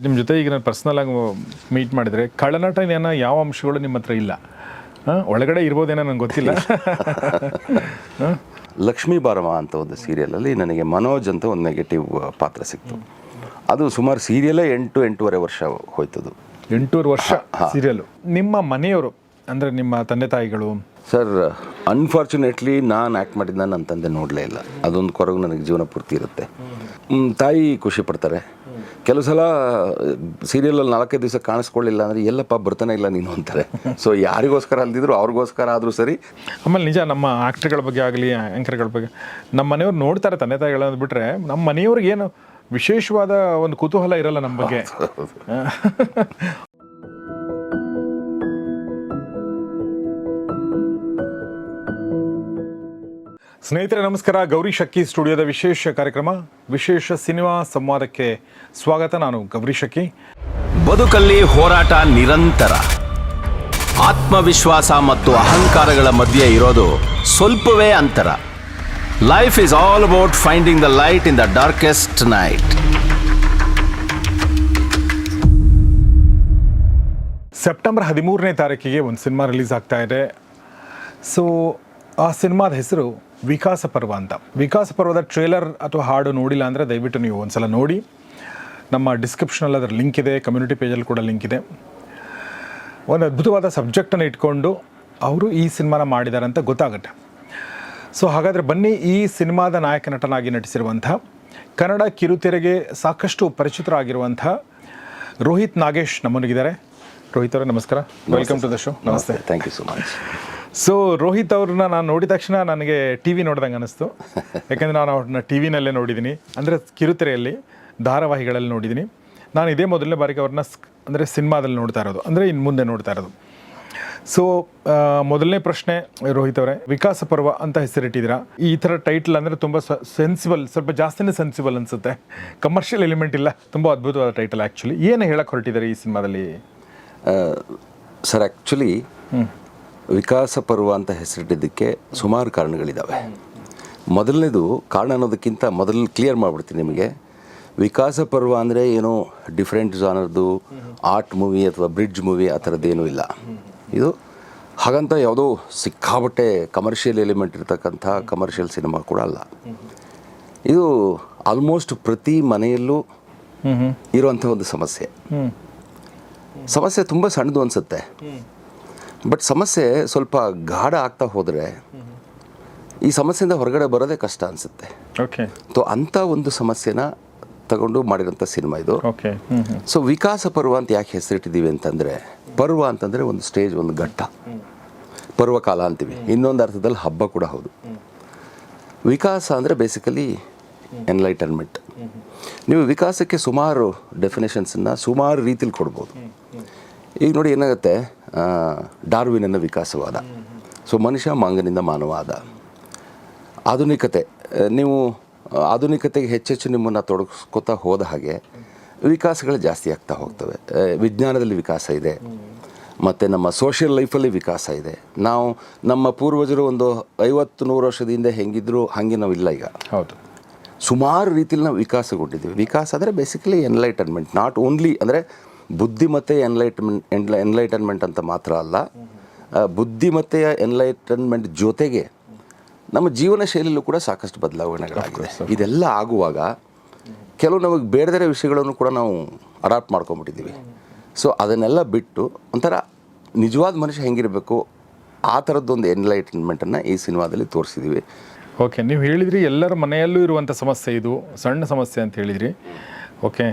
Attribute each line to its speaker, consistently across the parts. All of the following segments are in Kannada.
Speaker 1: ನಿಮ್ಮ ಜೊತೆ ಈಗ ನಾನು ಪರ್ಸ್ನಲ್ ಆಗಿ ಮೀಟ್ ಮಾಡಿದರೆ ಕಳ್ಳನಟನ ಯಾವ ಅಂಶಗಳು ನಿಮ್ಮ ಹತ್ರ ಇಲ್ಲ? ಹಾಂ? ಒಳಗಡೆ ಇರ್ಬೋದೇನೋ ನಂಗೆ ಗೊತ್ತಿಲ್ಲ.
Speaker 2: ಲಕ್ಷ್ಮೀ ಬಾರವ ಅಂತ ಒಂದು ಸೀರಿಯಲಲ್ಲಿ ನನಗೆ ಮನೋಜ್ ಅಂತ ಒಂದು ನೆಗೆಟಿವ್ ಪಾತ್ರ ಸಿಕ್ತು. ಅದು ಸುಮಾರು ಸೀರಿಯಲೇ ಎಂಟು ಎಂಟೂವರೆ ವರ್ಷ ಹೋಯ್ತದು.
Speaker 1: ಎಂಟೂವರೆ ವರ್ಷ ಸೀರಿಯಲು ನಿಮ್ಮ ಮನೆಯವರು ಅಂದರೆ ನಿಮ್ಮ ತಂದೆ ತಾಯಿಗಳು?
Speaker 2: ಸರ್ ಅನ್ಫಾರ್ಚುನೇಟ್ಲಿ ನಾನು ಆ್ಯಕ್ಟ್ ಮಾಡಿದ್ದ ನನ್ನ ತಂದೆ ನೋಡಲೇ ಇಲ್ಲ. ಅದೊಂದು ಕೊರಗು ನನಗೆ ಜೀವನ ಪೂರ್ತಿ ಇರುತ್ತೆ. ತಾಯಿ ಖುಷಿ ಪಡ್ತಾರೆ. ಕೆಲವು ಸಲ ಸೀರಿಯಲಲ್ಲಿ ನಾಲ್ಕೈದು ದಿವಸ ಕಾಣಿಸ್ಕೊಳ್ಳಿಲ್ಲ ಅಂದರೆ ಎಲ್ಲಪ್ಪ ಬರ್ತಾನೆ ಇಲ್ಲ ನೀನು ಅಂತಾರೆ. ಸೊ ಯಾರಿಗೋಸ್ಕರ ಅಲ್ದಿದ್ರು ಅವ್ರಿಗೋಸ್ಕರ ಆದರೂ ಸರಿ.
Speaker 1: ಆಮೇಲೆ ನಿಜ ನಮ್ಮ ಆ್ಯಕ್ಟ್ರ್ಗಳ ಬಗ್ಗೆ ಆಗಲಿ ಆ್ಯಂಕರ್ಗಳ ಬಗ್ಗೆ ನಮ್ಮ ಮನೆಯವ್ರು ನೋಡ್ತಾರೆ ತಂದೆ ತಾಯಿಗಳು ಬಿಟ್ಟರೆ ನಮ್ಮ ಮನೆಯವ್ರಿಗೆ ಏನು ವಿಶೇಷವಾದ ಒಂದು ಕುತೂಹಲ ಇರಲ್ಲ ನಮ್ಮ ಬಗ್ಗೆ. ಸ್ನೇಹಿತರೆ ನಮಸ್ಕಾರ. ಗೌರಿ ಶಕ್ಕಿ ಸ್ಟುಡಿಯೋದ ವಿಶೇಷ ಕಾರ್ಯಕ್ರಮ ವಿಶೇಷ ಸಿನಿಮಾ ಸಂವಾದಕ್ಕೆ ಸ್ವಾಗತ. ನಾನು ಗೌರಿ ಶಕ್ಕಿ
Speaker 3: ಬದುಕಲ್ಲಿ ಹೋರಾಟ ನಿರಂತರ. ಆತ್ಮವಿಶ್ವಾಸ ಮತ್ತು ಅಹಂಕಾರಗಳ ಮಧ್ಯೆ ಇರೋದು ಸ್ವಲ್ಪವೇ ಅಂತರ. Life is all about finding the light in the darkest night
Speaker 1: September ಹದಿಮೂರನೇ ತಾರೀಕಿಗೆ ಒಂದು ಸಿನಿಮಾ ರಿಲೀಸ್ ಆಗ್ತಾ ಇದೆ. ಸೊ ಆ ಸಿನಿಮಾದ ಹೆಸರು ವಿಕಾಸ ಪರ್ವ ಅಂತ. ವಿಕಾಸ ಪರ್ವದ ಟ್ರೇಲರ್ ಅಥವಾ ಹಾಡು ನೋಡಿಲ್ಲ ಅಂದರೆ ದಯವಿಟ್ಟು ನೀವು ಒಂದ್ಸಲ ನೋಡಿ. ನಮ್ಮ ಡಿಸ್ಕ್ರಿಪ್ಷನಲ್ಲಿ ಅದರ ಲಿಂಕ್ ಇದೆ ಕಮ್ಯುನಿಟಿ ಪೇಜಲ್ಲಿ ಕೂಡ ಲಿಂಕ್ ಇದೆ. ಒಂದು ಅದ್ಭುತವಾದ ಸಬ್ಜೆಕ್ಟನ್ನು ಇಟ್ಕೊಂಡು ಅವರು ಈ ಸಿನಿಮಾನ ಮಾಡಿದ್ದಾರೆ ಅಂತ ಗೊತ್ತಾಗುತ್ತೆ. ಸೊ ಹಾಗಾದರೆ ಬನ್ನಿ ಈ ಸಿನಿಮಾದ ನಾಯಕ ನಟನಾಗಿ ನಟಿಸಿರುವಂಥ ಕನ್ನಡ ಕಿರುತೆರೆಗೆ ಸಾಕಷ್ಟು ಪರಿಚಿತರಾಗಿರುವಂಥ ರೋಹಿತ್ ನಾಗೇಶ್ ನಮ್ಮೊಂದಿಗಿದ್ದಾರೆ. ರೋಹಿತ್ ಅವರೇ ನಮಸ್ಕಾರ. ವೆಲ್ಕಮ್ ಟು ದ ಶೋ ನಮಸ್ತೆ.
Speaker 2: Thank you so much
Speaker 1: so Rohit ಅವ್ರನ್ನ ನಾನು ನೋಡಿದ ತಕ್ಷಣ ನನಗೆ ಟಿ ವಿ ನೋಡ್ದಂಗೆ ಅನ್ನಿಸ್ತು ಯಾಕಂದರೆ ನಾನು ಅವ್ರನ್ನ ಟಿ ವಿನಲ್ಲೇ ನೋಡಿದ್ದೀನಿ ಅಂದರೆ ಕಿರುತೆರೆಯಲ್ಲಿ ಧಾರಾವಾಹಿಗಳಲ್ಲಿ ನೋಡಿದ್ದೀನಿ ನಾನು ಇದೇ ಮೊದಲನೇ ಬಾರಿಗೆ ಅವ್ರನ್ನ ಅಂದರೆ ಸಿನಿಮಾದಲ್ಲಿ ನೋಡ್ತಾ ಇರೋದು. ಅಂದರೆ ಇನ್ನು ಮುಂದೆ ನೋಡ್ತಾ ಇರೋದು. ಸೊ ಮೊದಲನೇ ಪ್ರಶ್ನೆ ರೋಹಿತ್ ಅವರೇ ವಿಕಾಸ ಪರ್ವ ಅಂತ ಹೆಸರಿಟ್ಟಿದ್ದೀರಾ? ಈ ಥರ ಟೈಟಲ್ ಅಂದರೆ ತುಂಬ ಸೆನ್ಸಿಬಲ್ ಸ್ವಲ್ಪ ಜಾಸ್ತಿನೇ ಸೆನ್ಸಿಬಲ್ ಅನಿಸುತ್ತೆ. ಕಮರ್ಷಿಯಲ್ ಎಲಿಮೆಂಟ್ ಇಲ್ಲ. ತುಂಬ ಅದ್ಭುತವಾದ ಟೈಟಲ್ ಆ್ಯಕ್ಚುಲಿ ಏನು ಹೇಳಕ್ಕೆ ಹೊರಟಿದ್ದಾರೆ ಈ ಸಿನಿಮಾದಲ್ಲಿ?
Speaker 2: ಸರ್ ಆ್ಯಕ್ಚುಲಿ ವಿಕಾಸ ಪರ್ವ ಅಂತ ಹೆಸರಿಟ್ಟಿದ್ದಕ್ಕೆ ಸುಮಾರು ಕಾರಣಗಳಿದ್ದಾವೆ ಮೊದಲನೇದು ಕಾರಣ ಅನ್ನೋದಕ್ಕಿಂತ ಮೊದಲು ಕ್ಲಿಯರ್ ಮಾಡಿಬಿಡ್ತೀನಿ ನಿಮಗೆ. ವಿಕಾಸ ಪರ್ವ ಅಂದರೆ ಏನೋ ಡಿಫ್ರೆಂಟ್ ಜಾನರ್ದು ಆರ್ಟ್ ಮೂವಿ ಅಥವಾ ಬ್ರಿಡ್ಜ್ ಮೂವಿ ಆ ಥರದ್ದೇನೂ ಇಲ್ಲ. ಇದು ಹಾಗಂತ ಯಾವುದೋ ಸಿಕ್ಕಾಬಟ್ಟೆ ಕಮರ್ಷಿಯಲ್ ಎಲಿಮೆಂಟ್ ಇರ್ತಕ್ಕಂಥ ಕಮರ್ಷಿಯಲ್ ಸಿನಿಮಾ ಕೂಡ ಅಲ್ಲ. ಇದು ಆಲ್ಮೋಸ್ಟ್ ಪ್ರತಿ ಮನೆಯಲ್ಲೂ ಇರುವಂಥ ಒಂದು ಸಮಸ್ಯೆ. ಸಮಸ್ಯೆ ತುಂಬ ಸಣ್ಣದು ಅನಿಸುತ್ತೆ. ಬಟ್ ಸಮಸ್ಯೆ ಸ್ವಲ್ಪ ಗಾಢ ಆಗ್ತಾ ಹೋದರೆ ಈ ಸಮಸ್ಯೆಯಿಂದ ಹೊರಗಡೆ ಬರೋದೇ ಕಷ್ಟ ಅನಿಸುತ್ತೆ.
Speaker 1: ಓಕೆ
Speaker 2: ಸೊ ಅಂಥ ಒಂದು ಸಮಸ್ಯೆನ ತಗೊಂಡು ಮಾಡಿರೋಂಥ ಸಿನಿಮಾ ಇದು.
Speaker 1: ಓಕೆ
Speaker 2: ಸೊ ವಿಕಾಸ ಪರ್ವ ಅಂತ ಯಾಕೆ ಹೆಸರಿಟ್ಟಿದ್ದೀವಿ ಅಂತಂದರೆ ಪರ್ವ ಅಂತಂದರೆ ಒಂದು ಸ್ಟೇಜ್ ಒಂದು ಘಟ್ಟ. ಪರ್ವಕಾಲ ಅಂತೀವಿ. ಇನ್ನೊಂದು ಅರ್ಥದಲ್ಲಿ ಹಬ್ಬ ಕೂಡ ಹೌದು. ವಿಕಾಸ ಅಂದರೆ ಬೇಸಿಕಲಿ ಎನ್ಲೈಟನ್ಮೆಂಟ್ ನೀವು ವಿಕಾಸಕ್ಕೆ ಸುಮಾರು ಡೆಫಿನೇಷನ್ಸನ್ನು ಸುಮಾರು ರೀತಿಲಿ ಕೊಡ್ಬೋದು. ಈಗ ನೋಡಿ ಏನಾಗುತ್ತೆ ಆ, ಡಾರ್ವಿನನ ವಿಕಾಸವಾದ. ಸೊ ಮನುಷ್ಯ ಮಾಂಗನಿಂದ ಮಾನವಾದ. ಆಧುನಿಕತೆ ನೀವು ಆಧುನಿಕತೆಗೆ ಹೆಚ್ಚೆಚ್ಚು ನಿಮ್ಮನ್ನು ತೊಡಗಿಸ್ಕೋತಾ ಹೋದ ಹಾಗೆ ವಿಕಾಸಗಳು ಜಾಸ್ತಿ ಆಗ್ತಾ ಹೋಗ್ತವೆ. ವಿಜ್ಞಾನದಲ್ಲಿ ವಿಕಾಸ ಇದೆ. ಮತ್ತು ನಮ್ಮ ಸೋಷಿಯಲ್ ಲೈಫಲ್ಲಿ ವಿಕಾಸ ಇದೆ. ನಾವು ನಮ್ಮ ಪೂರ್ವಜರು ಒಂದು ಐವತ್ತು ನೂರು ವರ್ಷದ ಹಿಂದೆ ಹೆಂಗಿದ್ರು ಹಾಗೆ ನಾವು ಇಲ್ಲ ಈಗ.
Speaker 1: ಹೌದು.
Speaker 2: ಸುಮಾರು ರೀತಿಯಲ್ಲಿ ನಾವು ವಿಕಾಸಗೊಂಡಿದ್ದೀವಿ. ವಿಕಾಸ ಅಂದರೆ ಬೇಸಿಕಲಿ ಎನ್ಲೈಟನ್ಮೆಂಟ್ ನಾಟ್ ಓನ್ಲಿ ಅಂದರೆ ಬುದ್ಧಿಮತ್ತೆ ಎನ್ಲೈಟ್ಮೆಂಟ್ ಎನ್ಲ ಎನ್ಲೈಟನ್ಮೆಂಟ್ ಅಂತ ಮಾತ್ರ ಅಲ್ಲ ಬುದ್ಧಿಮತ್ತೆಯ ಎನ್ಲೈಟನ್ಮೆಂಟ್ ಜೊತೆಗೆ ನಮ್ಮ ಜೀವನ ಶೈಲಿಯಲ್ಲೂ ಕೂಡ ಸಾಕಷ್ಟು ಬದಲಾವಣೆಗಳಾಗಿದೆ ಇದೆಲ್ಲ ಆಗುವಾಗ ಕೆಲವು ನಮಗೆ ಬೇಡದಿರೋ ವಿಷಯಗಳನ್ನು ಕೂಡ ನಾವು ಅಡಾಪ್ಟ್ ಮಾಡ್ಕೊಂಬಿಟ್ಟಿದ್ದೀವಿ. ಸೊ ಅದನ್ನೆಲ್ಲ ಬಿಟ್ಟು ಒಂಥರ ನಿಜವಾದ ಮನುಷ್ಯ ಹೆಂಗಿರಬೇಕು ಆ ಥರದ್ದೊಂದು ಎನ್ಲೈಟನ್ಮೆಂಟನ್ನು ಈ ಸಿನಿಮಾದಲ್ಲಿ ತೋರಿಸಿದ್ದೀವಿ.
Speaker 1: ಓಕೆ ನೀವು ಹೇಳಿದ್ರಿ ಎಲ್ಲರ ಮನೆಯಲ್ಲೂ ಇರುವಂಥ ಸಮಸ್ಯೆ ಇದು ಸಣ್ಣ ಸಮಸ್ಯೆ ಅಂತ ಹೇಳಿದ್ರಿ. ಓಕೆ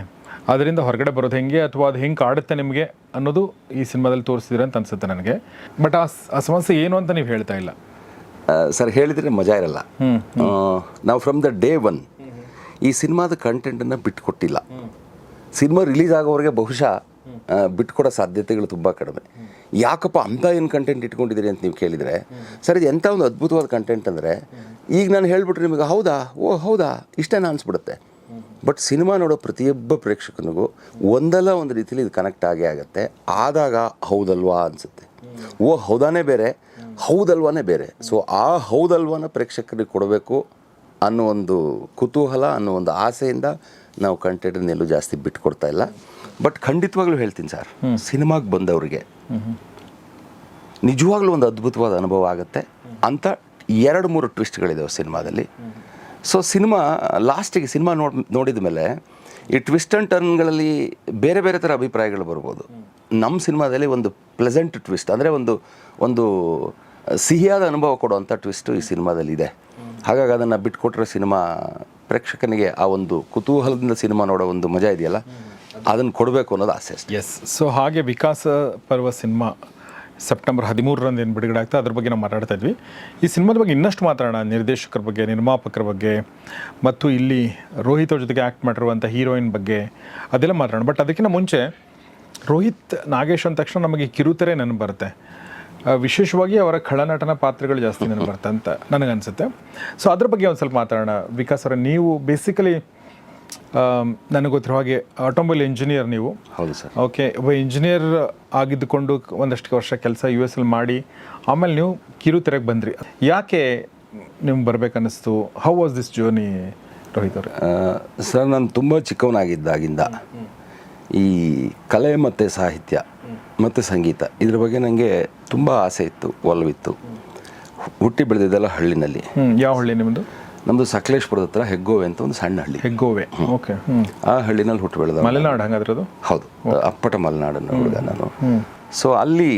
Speaker 1: ಅದರಿಂದ ಹೊರಗಡೆ ಬರೋದು ಹೆಂಗೆ ಅಥವಾ ಅದು ಹೆಂಗೆ ಕಾಡುತ್ತೆ ನಿಮಗೆ ಅನ್ನೋದು ಈ ಸಿನಿಮಾದಲ್ಲಿ ತೋರಿಸಿದ್ರೆ ಅಂತ ಅನ್ಸುತ್ತೆ ನನಗೆ. ಬಟ್ ಆ ಸಮಸ್ಯೆ ಏನು ಅಂತ ನೀವು ಹೇಳ್ತಾ ಇಲ್ಲ.
Speaker 2: ಸರ್ ಹೇಳಿದರೆ ಮಜಾ ಇರಲ್ಲ. ನಾವು ಫ್ರಮ್ ದ ಡೇ ಒನ್ ಈ ಸಿನಿಮಾದ ಕಂಟೆಂಟನ್ನು ಬಿಟ್ಕೊಟ್ಟಿಲ್ಲ. ಸಿನಿಮಾ ರಿಲೀಸ್ ಆಗೋವರೆಗೆ ಬಹುಶಃ ಬಿಟ್ಕೊಡೋ ಸಾಧ್ಯತೆಗಳು ತುಂಬ ಕಡಿಮೆ. ಯಾಕಪ್ಪ ಅಂಥ ಏನು ಕಂಟೆಂಟ್ ಇಟ್ಕೊಂಡಿದ್ದೀರಿ ಅಂತ ನೀವು ಕೇಳಿದರೆ ಸರ್ ಇದು ಎಂಥ ಒಂದು ಅದ್ಭುತವಾದ ಕಂಟೆಂಟ್ ಅಂದರೆ ಈಗ ನಾನು ಹೇಳ್ಬಿಟ್ರೆ ನಿಮಗೆ ಹೌದಾ? ಓ ಹೌದಾ? ಇಷ್ಟೇನ ಅನಿಸ್ಬಿಡುತ್ತೆ. ಬಟ್ ಸಿನಿಮಾ ನೋಡೋ ಪ್ರತಿಯೊಬ್ಬ ಪ್ರೇಕ್ಷಕನಿಗೂ ಒಂದಲ್ಲ ಒಂದು ರೀತಿಯಲ್ಲಿ ಇದು ಕನೆಕ್ಟ್ ಆಗೇ ಆಗುತ್ತೆ. ಆದಾಗ ಹೌದಲ್ವಾ ಅನಿಸುತ್ತೆ. ಓ ಹೌದಾನೇ ಬೇರೆ. ಹೌದಲ್ವಾನೇ ಬೇರೆ. ಸೊ ಆ ಹೌದಲ್ವಾನ ಪ್ರೇಕ್ಷಕರಿಗೆ ಕೊಡಬೇಕು ಅನ್ನೋ ಒಂದು ಕುತೂಹಲ ಅನ್ನೋ ಒಂದು ಆಸೆಯಿಂದ ನಾವು ಕಂಟೆಂಟನ್ನೆಲ್ಲೂ ಜಾಸ್ತಿ ಬಿಟ್ಕೊಡ್ತಾ ಇಲ್ಲ. ಬಟ್ ಖಂಡಿತವಾಗ್ಲೂ ಹೇಳ್ತೀನಿ ಸರ್ ಸಿನಿಮಾಗೆ ಬಂದವರಿಗೆ ನಿಜವಾಗ್ಲೂ ಒಂದು ಅದ್ಭುತವಾದ ಅನುಭವ ಆಗುತ್ತೆ ಅಂತ ಎರಡು ಮೂರು ಟ್ವಿಸ್ಟ್ಗಳಿದಾವೆ ಸಿನಿಮಾದಲ್ಲಿ. ಸೊ ಸಿನಿಮಾ ಲಾಸ್ಟಿಗೆ ಸಿನಿಮಾ ನೋಡ್ ನೋಡಿದ ಮೇಲೆ ಈ ಟ್ವಿಸ್ಟ್ ಆ್ಯಂಡ್ ಟರ್ನ್ಗಳಲ್ಲಿ ಬೇರೆ ಬೇರೆ ಥರ ಅಭಿಪ್ರಾಯಗಳು ಬರ್ಬೋದು. ನಮ್ಮ ಸಿನಿಮಾದಲ್ಲಿ ಒಂದು ಪ್ಲೆಸೆಂಟ್ ಟ್ವಿಸ್ಟ್ ಅಂದರೆ ಒಂದು ಒಂದು ಸಿಹಿಯಾದ ಅನುಭವ ಕೊಡುವಂಥ ಟ್ವಿಸ್ಟು ಈ ಸಿನಿಮಾದಲ್ಲಿ ಇದೆ. ಹಾಗಾಗಿ ಅದನ್ನು ಬಿಟ್ಕೊಟ್ರೆ ಸಿನಿಮಾ ಪ್ರೇಕ್ಷಕನಿಗೆ ಆ ಒಂದು ಕುತೂಹಲದಿಂದ ಸಿನಿಮಾ ನೋಡೋ ಒಂದು ಮಜಾ ಇದೆಯಲ್ಲ? ಅದನ್ನು ಕೊಡಬೇಕು ಅನ್ನೋದು ಆಸೆ
Speaker 1: ಎಸ್ ಸೊ ಹಾಗೆ ವಿಕಾಸ ಪರ್ವ ಸಿನಿಮಾ ಸೆಪ್ಟೆಂಬರ್ ಹದಿಮೂರರಂದು ಏನು ಬಿಡುಗಡೆ ಆಗ್ತದೆ, ಅದ್ರ ಬಗ್ಗೆ ನಾವು ಮಾತಾಡ್ತಾ ಇದ್ವಿ. ಈ ಸಿನಿಮಾದ ಬಗ್ಗೆ ಇನ್ನಷ್ಟು ಮಾತಾಡೋಣ. ನಿರ್ದೇಶಕರ ಬಗ್ಗೆ, ನಿರ್ಮಾಪಕರ ಬಗ್ಗೆ, ಮತ್ತು ಇಲ್ಲಿ ರೋಹಿತ್ ಅವ್ರ ಜೊತೆಗೆ ಆ್ಯಕ್ಟ್ ಮಾಡಿರುವಂಥ ಹೀರೋಯಿನ್ ಬಗ್ಗೆ ಅದೆಲ್ಲ ಮಾತಾಡೋಣ. ಬಟ್ ಅದಕ್ಕಿಂತ ಮುಂಚೆ ರೋಹಿತ್, ನಾಗೇಶ್ ಅಂದ ತಕ್ಷಣ ನಮಗೆ ಕಿರುತೆರೆ ನೆನಪು ಬರುತ್ತೆ. ವಿಶೇಷವಾಗಿ ಅವರ ಖಳನಟನ ಪಾತ್ರಗಳು ಜಾಸ್ತಿ ನೆನಪು ಬರುತ್ತೆ ಅಂತ ನನಗನ್ಸುತ್ತೆ. ಸೊ ಅದ್ರ ಬಗ್ಗೆ ಒಂದು ಸ್ವಲ್ಪ ಮಾತಾಡೋಣ. ವಿಕಾಸ್ ಅವರ, ನೀವು ಬೇಸಿಕಲಿ ನನಗೆ ಗೊತ್ತಿರೋ ಹಾಗೆ ಆಟೋಮೊಬೈಲ್ ಇಂಜಿನಿಯರ್ ನೀವು.
Speaker 2: ಹೌದು ಸರ್.
Speaker 1: ಓಕೆ ಒಬ್ಬ ಇಂಜಿನಿಯರ್ ಆಗಿದ್ದುಕೊಂಡು ಒಂದಷ್ಟು ವರ್ಷ ಕೆಲಸ ಯು ಎಸ್ ಅಲ್ಲಿ ಮಾಡಿ ಆಮೇಲೆ ನೀವು ಕಿರುತೆರೆಗೆ ಬಂದ್ರಿ. ಯಾಕೆ ನಿಮ್ಗೆ ಬರಬೇಕನ್ನಿಸ್ತು? How was this journey Rohit ಅವರು?
Speaker 2: ಸರ್ ನಾನು ತುಂಬ ಚಿಕ್ಕವನಾಗಿದ್ದಾಗಿಂದ ಈ ಕಲೆ ಮತ್ತು ಸಾಹಿತ್ಯ ಮತ್ತು ಸಂಗೀತ ಇದ್ರ ಬಗ್ಗೆ ನನಗೆ ತುಂಬ ಆಸೆ ಇತ್ತು ಒಲವಿತ್ತು. ಹುಟ್ಟಿ ಬೆಳೆದಿದ್ದೆಲ್ಲ ಹಳ್ಳಿನಲ್ಲಿ.
Speaker 1: ಯಾವ ಹಳ್ಳಿ ನಿಮ್ಮದು
Speaker 2: ನಮ್ಮದು ಸಕಲೇಶ್ಪುರದ ಹತ್ರ ಹೆಗ್ಗೋವೆ ಅಂತ ಒಂದು ಸಣ್ಣ ಹಳ್ಳಿ.
Speaker 1: ಹೆಗ್ಗೋವೆ. ಓಕೆ
Speaker 2: ಆ ಹಳ್ಳಿನಲ್ಲಿ ಹುಟ್ಟು ಬೆಳೆದ
Speaker 1: ಮಲೆನಾಡು ಹಂಗಾದ್ರೆ ಅದು?
Speaker 2: ಹೌದು. ಅಪ್ಪಟ ಮಲೆನಾಡನ್ನು ಹುಡುಗ ನಾನು. ಸೊ ಅಲ್ಲಿ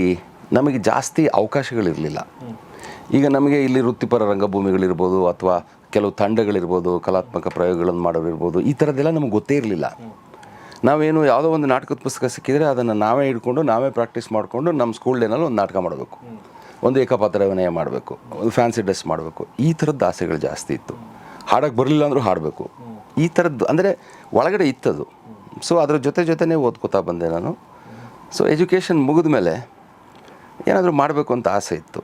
Speaker 2: ನಮಗೆ ಜಾಸ್ತಿ ಅವಕಾಶಗಳಿರಲಿಲ್ಲ. ಈಗ ನಮಗೆ ಇಲ್ಲಿ ವೃತ್ತಿಪರ ರಂಗಭೂಮಿಗಳಿರ್ಬೋದು ಅಥವಾ ಕೆಲವು ತಂಡಗಳಿರ್ಬೋದು ಕಲಾತ್ಮಕ ಪ್ರಯೋಗಗಳನ್ನು ಮಾಡೋರಿರ್ಬೋದು ಈ ಥರದ್ದೆಲ್ಲ ನಮಗೆ ಗೊತ್ತೇ ಇರಲಿಲ್ಲ. ನಾವೇನು ಯಾವುದೋ ಒಂದು ನಾಟಕದ ಪುಸ್ತಕ ಸಿಕ್ಕಿದರೆ ಅದನ್ನು ನಾವೇ ಹಿಡ್ಕೊಂಡು ನಾವೇ ಪ್ರಾಕ್ಟೀಸ್ ಮಾಡಿಕೊಂಡು ನಮ್ಮ ಸ್ಕೂಲ್ ಡೇನಲ್ಲಿ ಒಂದು ನಾಟಕ ಮಾಡಬೇಕು ಒಂದು ಏಕಪಾತ್ರ ಅಭಿನಯ ಮಾಡಬೇಕು, ಒಂದು ಫ್ಯಾನ್ಸಿ ಡ್ರೆಸ್ ಮಾಡಬೇಕು. ಈ ಥರದ್ದು ಆಸೆಗಳು ಜಾಸ್ತಿ ಇತ್ತು. ಹಾಡೋಕ್ಕೆ ಬರಲಿಲ್ಲ ಅಂದರೂ ಹಾಡಬೇಕು. ಈ ಥರದ್ದು ಅಂದರೆ ಒಳಗಡೆ ಇತ್ತದು. ಸೊ ಅದ್ರ ಜೊತೆ ಜೊತೆನೇ ಓದ್ಕೋತಾ ಬಂದೆ ನಾನು. ಸೊ ಎಜುಕೇಷನ್ ಮುಗಿದ ಮೇಲೆ ಏನಾದರೂ ಮಾಡಬೇಕು ಅಂತ ಆಸೆ ಇತ್ತು.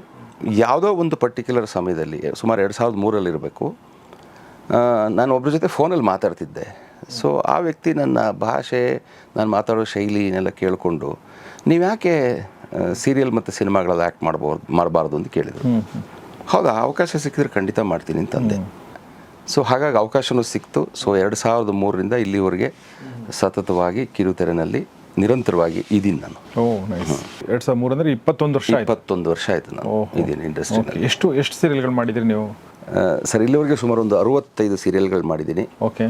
Speaker 2: ಯಾವುದೋ ಒಂದು ಪರ್ಟಿಕ್ಯುಲರ್ ಸಮಯದಲ್ಲಿ, ಸುಮಾರು ಎರಡು ಸಾವಿರದ ಮೂರಲ್ಲಿರಬೇಕು ನಾನು ಒಬ್ಬರ ಜೊತೆ ಫೋನಲ್ಲಿ ಮಾತಾಡ್ತಿದ್ದೆ. ಸೊ ಆ ವ್ಯಕ್ತಿ ನನ್ನ ಭಾಷೆ, ನಾನು ಮಾತಾಡೋ ಶೈಲಿನೆಲ್ಲ ಕೇಳಿಕೊಂಡು ನೀವು ಯಾಕೆ ಸೀರಿಯಲ್ ಮತ್ತು ಸಿನಿಮಾಗಳಲ್ಲಿ ಆ್ಯಕ್ಟ್ ಮಾಡ್ಬೋದು ಮಾಡಬಾರ್ದು ಅಂತ ಕೇಳಿದರು. ಹೌದಾ? ಅವಕಾಶ ಸಿಕ್ಕಿದ್ರೆ ಖಂಡಿತ ಮಾಡ್ತೀನಿ ಅಂತಂದೆ. ಸೊ ಹಾಗಾಗಿ ಅವಕಾಶವೂ ಸಿಕ್ತು. ಸೊ ಎರಡು ಸಾವಿರದ ಮೂರರಿಂದ ಇಲ್ಲಿವರೆಗೆ ಸತತವಾಗಿ ಕಿರುತೆರೆನಲ್ಲಿ ನಿರಂತರವಾಗಿ ಇದೀನಿ ನಾನು.
Speaker 1: ಎರಡು ಸಾವಿರದ ಮೂರು ಅಂದರೆ ಇಪ್ಪತ್ತೊಂದು ವರ್ಷ ಆಯ್ತು.
Speaker 2: ಇಪ್ಪತ್ತೊಂದು ವರ್ಷ ಆಯಿತು ನಾನು
Speaker 1: ಇದೀನಿ
Speaker 2: ಇದ್ದೀನಿ ಇಂಡಸ್ಟ್ರಿ
Speaker 1: ಎಷ್ಟು ಎಷ್ಟು ಸೀರಿಯಲ್ಗಳು ಮಾಡಿದ್ರಿ ನೀವು?
Speaker 2: ಸರ್ ಇಲ್ಲಿವರೆಗೆ ಸುಮಾರು ಒಂದು ಅರುವತ್ತೈದು ಸೀರಿಯಲ್ಗಳು ಮಾಡಿದ್ದೀನಿ.
Speaker 1: ಓಕೆ.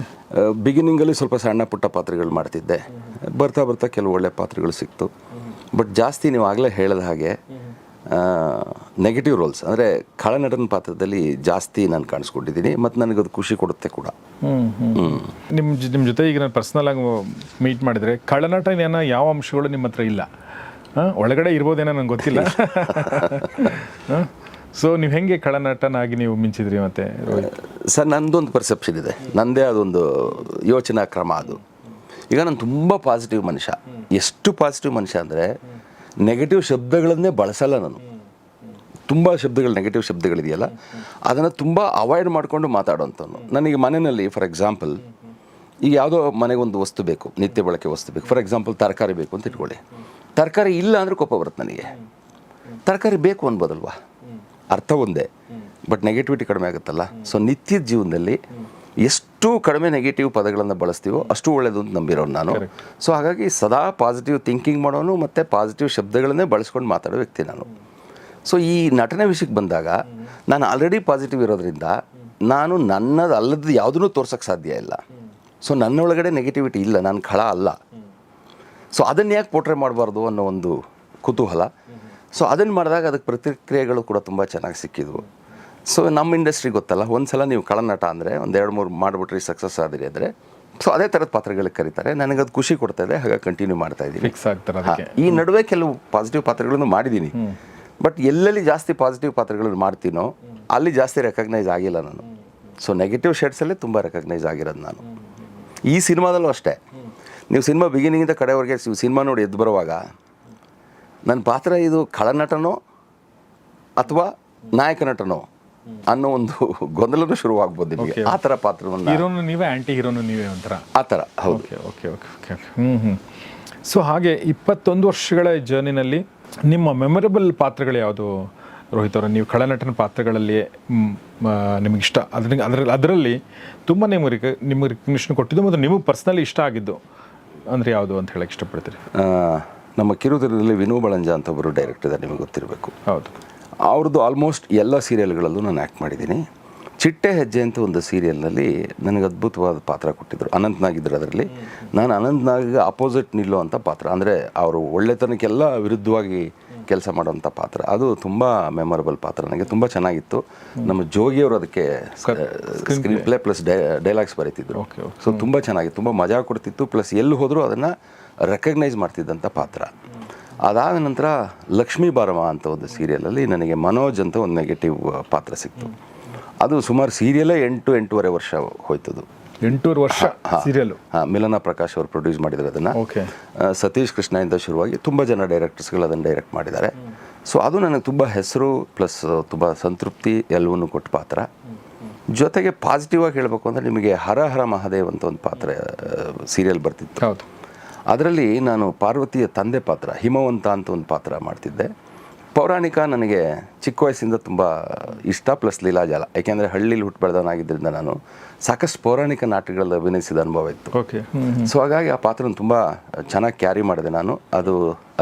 Speaker 2: ಬಿಗಿನಿಂಗಲ್ಲಿ ಸ್ವಲ್ಪ ಸಣ್ಣ ಪುಟ್ಟ ಪಾತ್ರಗಳು ಮಾಡ್ತಿದ್ದೆ. ಬರ್ತಾ ಬರ್ತಾ ಕೆಲವು ಒಳ್ಳೆ ಪಾತ್ರಗಳು ಸಿಕ್ತು. ಬಟ್ ಜಾಸ್ತಿ ನೀವು ಆಗಲೇ ಹೇಳಿದ ಹಾಗೆ ನೆಗೆಟಿವ್ ರೋಲ್ಸ್ ಅಂದರೆ ಖಳನಟನ ಪಾತ್ರದಲ್ಲಿ ಜಾಸ್ತಿ ನಾನು ಕಾಣಿಸ್ಕೊಂಡಿದ್ದೀನಿ ಮತ್ತು ನನಗದು ಖುಷಿ ಕೊಡುತ್ತೆ ಕೂಡ.
Speaker 1: ನಿಮ್ಮ ನಿಮ್ಮ ಜೊತೆ ಈಗ ನಾನು ಪರ್ಸ್ನಲ್ ಆಗಿ ಮೀಟ್ ಮಾಡಿದರೆ ಖಳನಟನೇನೋ ಯಾವ ಅಂಶಗಳು ನಿಮ್ಮ ಹತ್ರ ಇಲ್ಲ? ಹಾಂ ಒಳಗಡೆ ಇರ್ಬೋದೇನೋ ನಂಗೆ ಗೊತ್ತಿಲ್ಲ. ಸೊ ನೀವು ಹೆಂಗೆ ಖಳನಟನಾಗಿ ನೀವು ಮಿಂಚಿದ್ರಿ ಮತ್ತೆ
Speaker 2: ಸರ್ ನಂದೊಂದು ಪರ್ಸೆಪ್ಷನ್ ಇದೆ. ನಂದೇ ಅದೊಂದು ಯೋಚನಾ ಕ್ರಮ ಅದು. ಈಗ ನಾನು ತುಂಬ ಪಾಸಿಟಿವ್ ಮನುಷ್ಯ. ಎಷ್ಟು ಪಾಸಿಟಿವ್ ಮನುಷ್ಯ ಅಂದರೆ ನೆಗೆಟಿವ್ ಶಬ್ದಗಳನ್ನೇ ಬಳಸಲ್ಲ ನಾನು. ತುಂಬ ಶಬ್ದಗಳು ನೆಗೆಟಿವ್ ಶಬ್ದಗಳಿದೆಯಲ್ಲ? ಅದನ್ನು ತುಂಬ ಅವಾಯ್ಡ್ ಮಾಡಿಕೊಂಡು ಮಾತಾಡೋಂಥವ್ನು ನನಗೆ ಮನೆಯಲ್ಲಿ ಫಾರ್ ಎಕ್ಸಾಂಪಲ್ ಈಗ ಯಾವುದೋ ಮನೆಗೆ ಒಂದು ವಸ್ತು ಬೇಕು, ನಿತ್ಯ ಬಳಕೆ ವಸ್ತು ಬೇಕು. ಫಾರ್ ಎಕ್ಸಾಂಪಲ್ ತರಕಾರಿ ಬೇಕು ಅಂತ ಇಟ್ಕೊಳ್ಳಿ. ತರಕಾರಿ ಇಲ್ಲ ಅಂದರೆ ಕೋಪ ಬರುತ್ತೆ ನನಗೆ. ತರಕಾರಿ ಬೇಕು ಅನ್ಬೋದಲ್ವಾ? ಅರ್ಥ ಒಂದೇ. ಬಟ್ ನೆಗೆಟಿವಿಟಿ ಕಡಿಮೆ ಆಗುತ್ತಲ್ಲ? ಸೊ ನಿತ್ಯದ ಜೀವನದಲ್ಲಿ ಎಷ್ಟು ಕಡಿಮೆ ನೆಗೆಟಿವ್ ಪದಗಳನ್ನು ಬಳಸ್ತೀವೋ ಅಷ್ಟು ಒಳ್ಳೆಯದು ಅಂತ ನಂಬಿರೋನು ನಾನು. ಸೊ ಹಾಗಾಗಿ ಸದಾ ಪಾಸಿಟಿವ್ ಥಿಂಕಿಂಗ್ ಮಾಡೋನು ಮತ್ತು ಪಾಸಿಟಿವ್ ಶಬ್ದಗಳನ್ನೇ ಬಳಸ್ಕೊಂಡು ಮಾತಾಡೋ ವ್ಯಕ್ತಿ ನಾನು. ಸೊ ಈ ನಟನೆ ವಿಷಯಕ್ಕೆ ಬಂದಾಗ ನಾನು ಆಲ್ರೆಡಿ ಪಾಸಿಟಿವ್ ಇರೋದ್ರಿಂದ ನಾನು ನನ್ನದು ಅಲ್ಲದ ಯಾವುದನ್ನೂ ತೋರ್ಸೋಕ್ಕೆ ಸಾಧ್ಯ ಇಲ್ಲ. ಸೊ ನನ್ನೊಳಗಡೆ ನೆಗೆಟಿವಿಟಿ ಇಲ್ಲ ನಾನು ಖಳ ಅಲ್ಲ. ಸೊ ಅದನ್ನು ಯಾಕೆ ಪೋಟ್ರೆ ಮಾಡಬಾರ್ದು ಅನ್ನೋ ಒಂದು ಕುತೂಹಲ. ಸೊ ಅದನ್ನು ಮಾಡಿದಾಗ ಅದಕ್ಕೆ ಪ್ರತಿಕ್ರಿಯೆಗಳು ಕೂಡ ತುಂಬ ಚೆನ್ನಾಗಿ ಸಿಕ್ಕಿದ್ವು. ಸೊ ನಮ್ಮ ಇಂಡಸ್ಟ್ರಿ ಗೊತ್ತಲ್ಲ ಒಂದು ಸಲ ನೀವು ಕಳನಟ ಅಂದರೆ ಒಂದು ಎರಡು ಮೂರು ಮಾಡಿಬಿಟ್ರಿ ಸಕ್ಸಸ್ ಆದಿರಿ ಅಂದರೆ ಸೊ ಅದೇ ಥರದ ಪಾತ್ರಗಳಿಗೆ ಕರೀತಾರೆ. ನನಗದು ಖುಷಿ ಕೊಡ್ತಾ ಇದೆ ಹಾಗಾಗಿ ಕಂಟಿನ್ಯೂ ಮಾಡ್ತಾ ಇದ್ದೀನಿ.
Speaker 1: ಫಿಕ್ಸ್ ಆಗ್ತಾರೆ
Speaker 2: ಈ ನಡುವೆ ಕೆಲವು ಪಾಸಿಟಿವ್ ಪಾತ್ರಗಳನ್ನು ಮಾಡಿದ್ದೀನಿ. ಬಟ್ ಎಲ್ಲೆಲ್ಲಿ ಜಾಸ್ತಿ ಪಾಸಿಟಿವ್ ಪಾತ್ರಗಳನ್ನು ಮಾಡ್ತೀನೋ ಅಲ್ಲಿ ಜಾಸ್ತಿ ರೆಕಗ್ನೈಸ್ ಆಗಿಲ್ಲ ನಾನು. ಸೊ ನೆಗೆಟಿವ್ ಶೇಡ್ಸಲ್ಲೇ ತುಂಬ ರೆಕಗ್ನೈಸ್ ಆಗಿರೋದು ನಾನು. ಈ ಸಿನಿಮಾದಲ್ಲೂ ಅಷ್ಟೇ. ನೀವು ಸಿನಿಮಾ ಬಿಗಿನಿಂಗಿಂದ ಕಡೆವರೆಗೆ ಸಿನಿಮಾ ನೋಡಿ ಎದ್ದು ಬರುವಾಗ ನನ್ನ ಪಾತ್ರ ಇದು ಖಳನಟನೋ ಅಥವಾ ನಾಯಕ ನಟನೋ ಅನ್ನೋ ಒಂದು ಗೊಂದಲನೂ ಶುರುವಾಗ್ಬೋದು ನಿಮಗೆ. ಆ ಥರ ಪಾತ್ರವನ್ನು
Speaker 1: ಹೀರೋನು ನೀವೇ ಆ್ಯಂಟಿ ಹೀರೋನು ನೀವೇ ಒಂಥರ?
Speaker 2: ಆ ಥರ ಹೌದು.
Speaker 1: ಓಕೆ ಓಕೆ ಓಕೆ ಓಕೆ ಹ್ಞೂ ಹ್ಞೂ ಸೊ ಹಾಗೆ ಇಪ್ಪತ್ತೊಂದು ವರ್ಷಗಳ ಜರ್ನಿನಲ್ಲಿ ನಿಮ್ಮ ಮೆಮೊರಬಲ್ ಪಾತ್ರಗಳು ಯಾವುದು ರೋಹಿತ್ ಅವರ? ನೀವು ಖಳನಟನ ಪಾತ್ರಗಳಲ್ಲಿ ನಿಮಗೆ ಇಷ್ಟ. ಅದ್ರ ಅದರಲ್ಲಿ ಅದರಲ್ಲಿ ತುಂಬ ನಿಮಗೆ ರಿಕ ನಿಮಗೆ ರಿಕಗ್ನಿಷನ್ ಕೊಟ್ಟಿದ್ದು ಮತ್ತು ನಿಮಗೆ ಪರ್ಸ್ನಲಿ ಇಷ್ಟ ಆಗಿದ್ದು ಅಂದರೆ ಯಾವುದು ಅಂತ ಹೇಳಕ್ಕೆ ಇಷ್ಟಪಡ್ತೀರಿ?
Speaker 2: ನಮ್ಮ ಕಿರುದರಲ್ಲಿ ವಿನೂ ಬಳಂಜ ಅಂತ ಒಬ್ಬರು ಡೈರೆಕ್ಟರ್ ಇದ್ದಾರೆ ನಿಮಗೆ ಗೊತ್ತಿರಬೇಕು.
Speaker 1: ಹೌದು.
Speaker 2: ಅವ್ರದ್ದು ಆಲ್ಮೋಸ್ಟ್ ಎಲ್ಲ ಸೀರಿಯಲ್ಗಳಲ್ಲೂ ನಾನು ಆ್ಯಕ್ಟ್ ಮಾಡಿದ್ದೀನಿ. ಚಿಟ್ಟೆ ಹೆಜ್ಜೆ ಅಂತ ಒಂದು ಸೀರಿಯಲ್ನಲ್ಲಿ ನನಗೆ ಅದ್ಭುತವಾದ ಪಾತ್ರ ಕೊಟ್ಟಿದ್ದರು ಅನಂತ್ನಾಗಿದ್ದರು ಅದರಲ್ಲಿ. ನಾನು ಅನಂತ್ನಾಗ್ ಅಪೋಸಿಟ್ ನಿಲ್ಲೋ ಅಂಥ ಪಾತ್ರ. ಅಂದರೆ ಅವರು ಒಳ್ಳೆತನಕ್ಕೆಲ್ಲ ವಿರುದ್ಧವಾಗಿ ಕೆಲಸ ಮಾಡುವಂಥ ಪಾತ್ರ. ಅದು ತುಂಬ ಮೆಮೊರಬಲ್ ಪಾತ್ರ ನನಗೆ. ತುಂಬ ಚೆನ್ನಾಗಿತ್ತು. ನಮ್ಮ ಜೋಗಿಯವರು ಅದಕ್ಕೆ ಸ್ಕ್ರೀನ್ ಪ್ಲೇ ಪ್ಲಸ್ ಡೈಲಾಗ್ಸ್ ಬರೀತಿದ್ರು. ಸೊ ತುಂಬ ಚೆನ್ನಾಗಿತ್ತು. ತುಂಬ ಮಜಾ ಕೊಡ್ತಿತ್ತು. ಪ್ಲಸ್ ಎಲ್ಲಿ ಹೋದರೂ ಅದನ್ನು ರೆಕಗ್ನೈಸ್ ಮಾಡ್ತಿದ್ದಂಥ ಪಾತ್ರ. ಅದಾದ ನಂತರ ಲಕ್ಷ್ಮೀ ಬಾರಮ್ಮ ಅಂತ ಒಂದು ಸೀರಿಯಲಲ್ಲಿ ನನಗೆ ಮನೋಜ್ ಅಂತ ಒಂದು ನೆಗೆಟಿವ್ ಪಾತ್ರ ಸಿಕ್ತು. ಅದು ಸುಮಾರು ಸೀರಿಯಲೇ ಎಂಟು ಎಂಟೂವರೆ ವರ್ಷ ಹೋಯ್ತದು.
Speaker 1: ಎಂಟೂವರೆ ವರ್ಷ ಸೀರಿಯಲ್
Speaker 2: ಹಾಂ. ಮಿಲನ ಪ್ರಕಾಶ್ ಅವರು ಪ್ರೊಡ್ಯೂಸ್ ಮಾಡಿದ್ರು ಅದನ್ನು.
Speaker 1: ಓಕೆ
Speaker 2: ಸತೀಶ್ ಕೃಷ್ಣ ಇಂದ ಶುರುವಾಗಿ ತುಂಬ ಜನ ಡೈರೆಕ್ಟರ್ಸ್ಗಳು ಅದನ್ನು ಡೈರೆಕ್ಟ್ ಮಾಡಿದ್ದಾರೆ. ಸೊ ಅದು ನನಗೆ ತುಂಬ ಹೆಸರು ಪ್ಲಸ್ ತುಂಬ ಸಂತೃಪ್ತಿ ಎಲ್ಲವನ್ನೂ ಕೊಟ್ಟ ಪಾತ್ರ. ಜೊತೆಗೆ ಪಾಸಿಟಿವ್ ಆಗಿ ಹೇಳಬೇಕು ಅಂದರೆ ನಿಮಗೆ ಹರ ಹರ ಮಹಾದೇವ್ ಅಂತ ಒಂದು ಪಾತ್ರ ಸೀರಿಯಲ್ ಬರ್ತಿತ್ತು.
Speaker 1: ಹೌದು.
Speaker 2: ಅದರಲ್ಲಿ ನಾನು ಪಾರ್ವತಿಯ ತಂದೆ ಪಾತ್ರ ಹಿಮವಂತ ಅಂತ ಒಂದು ಪಾತ್ರ ಮಾಡ್ತಿದ್ದೆ. ಪೌರಾಣಿಕ ನನಗೆ ಚಿಕ್ಕ ವಯಸ್ಸಿಂದ ತುಂಬ ಇಷ್ಟ ಪ್ಲಸ್ ಲೀಲಾಜಾಲ. ಯಾಕೆಂದರೆ ಹಳ್ಳಿಲಿ ಹುಟ್ಟು ಬೆಳೆದವನಾಗಿದ್ದರಿಂದ ನಾನು ಸಾಕಷ್ಟು ಪೌರಾಣಿಕ ನಾಟಕಗಳಲ್ಲಿ ಅಭಿನಯಿಸಿದ ಅನುಭವ ಇತ್ತು.
Speaker 1: ಓಕೆ.
Speaker 2: ಸೊ ಹಾಗಾಗಿ ಆ ಪಾತ್ರನ ತುಂಬ ಚೆನ್ನಾಗಿ ಕ್ಯಾರಿ ಮಾಡಿದೆ ನಾನು. ಅದು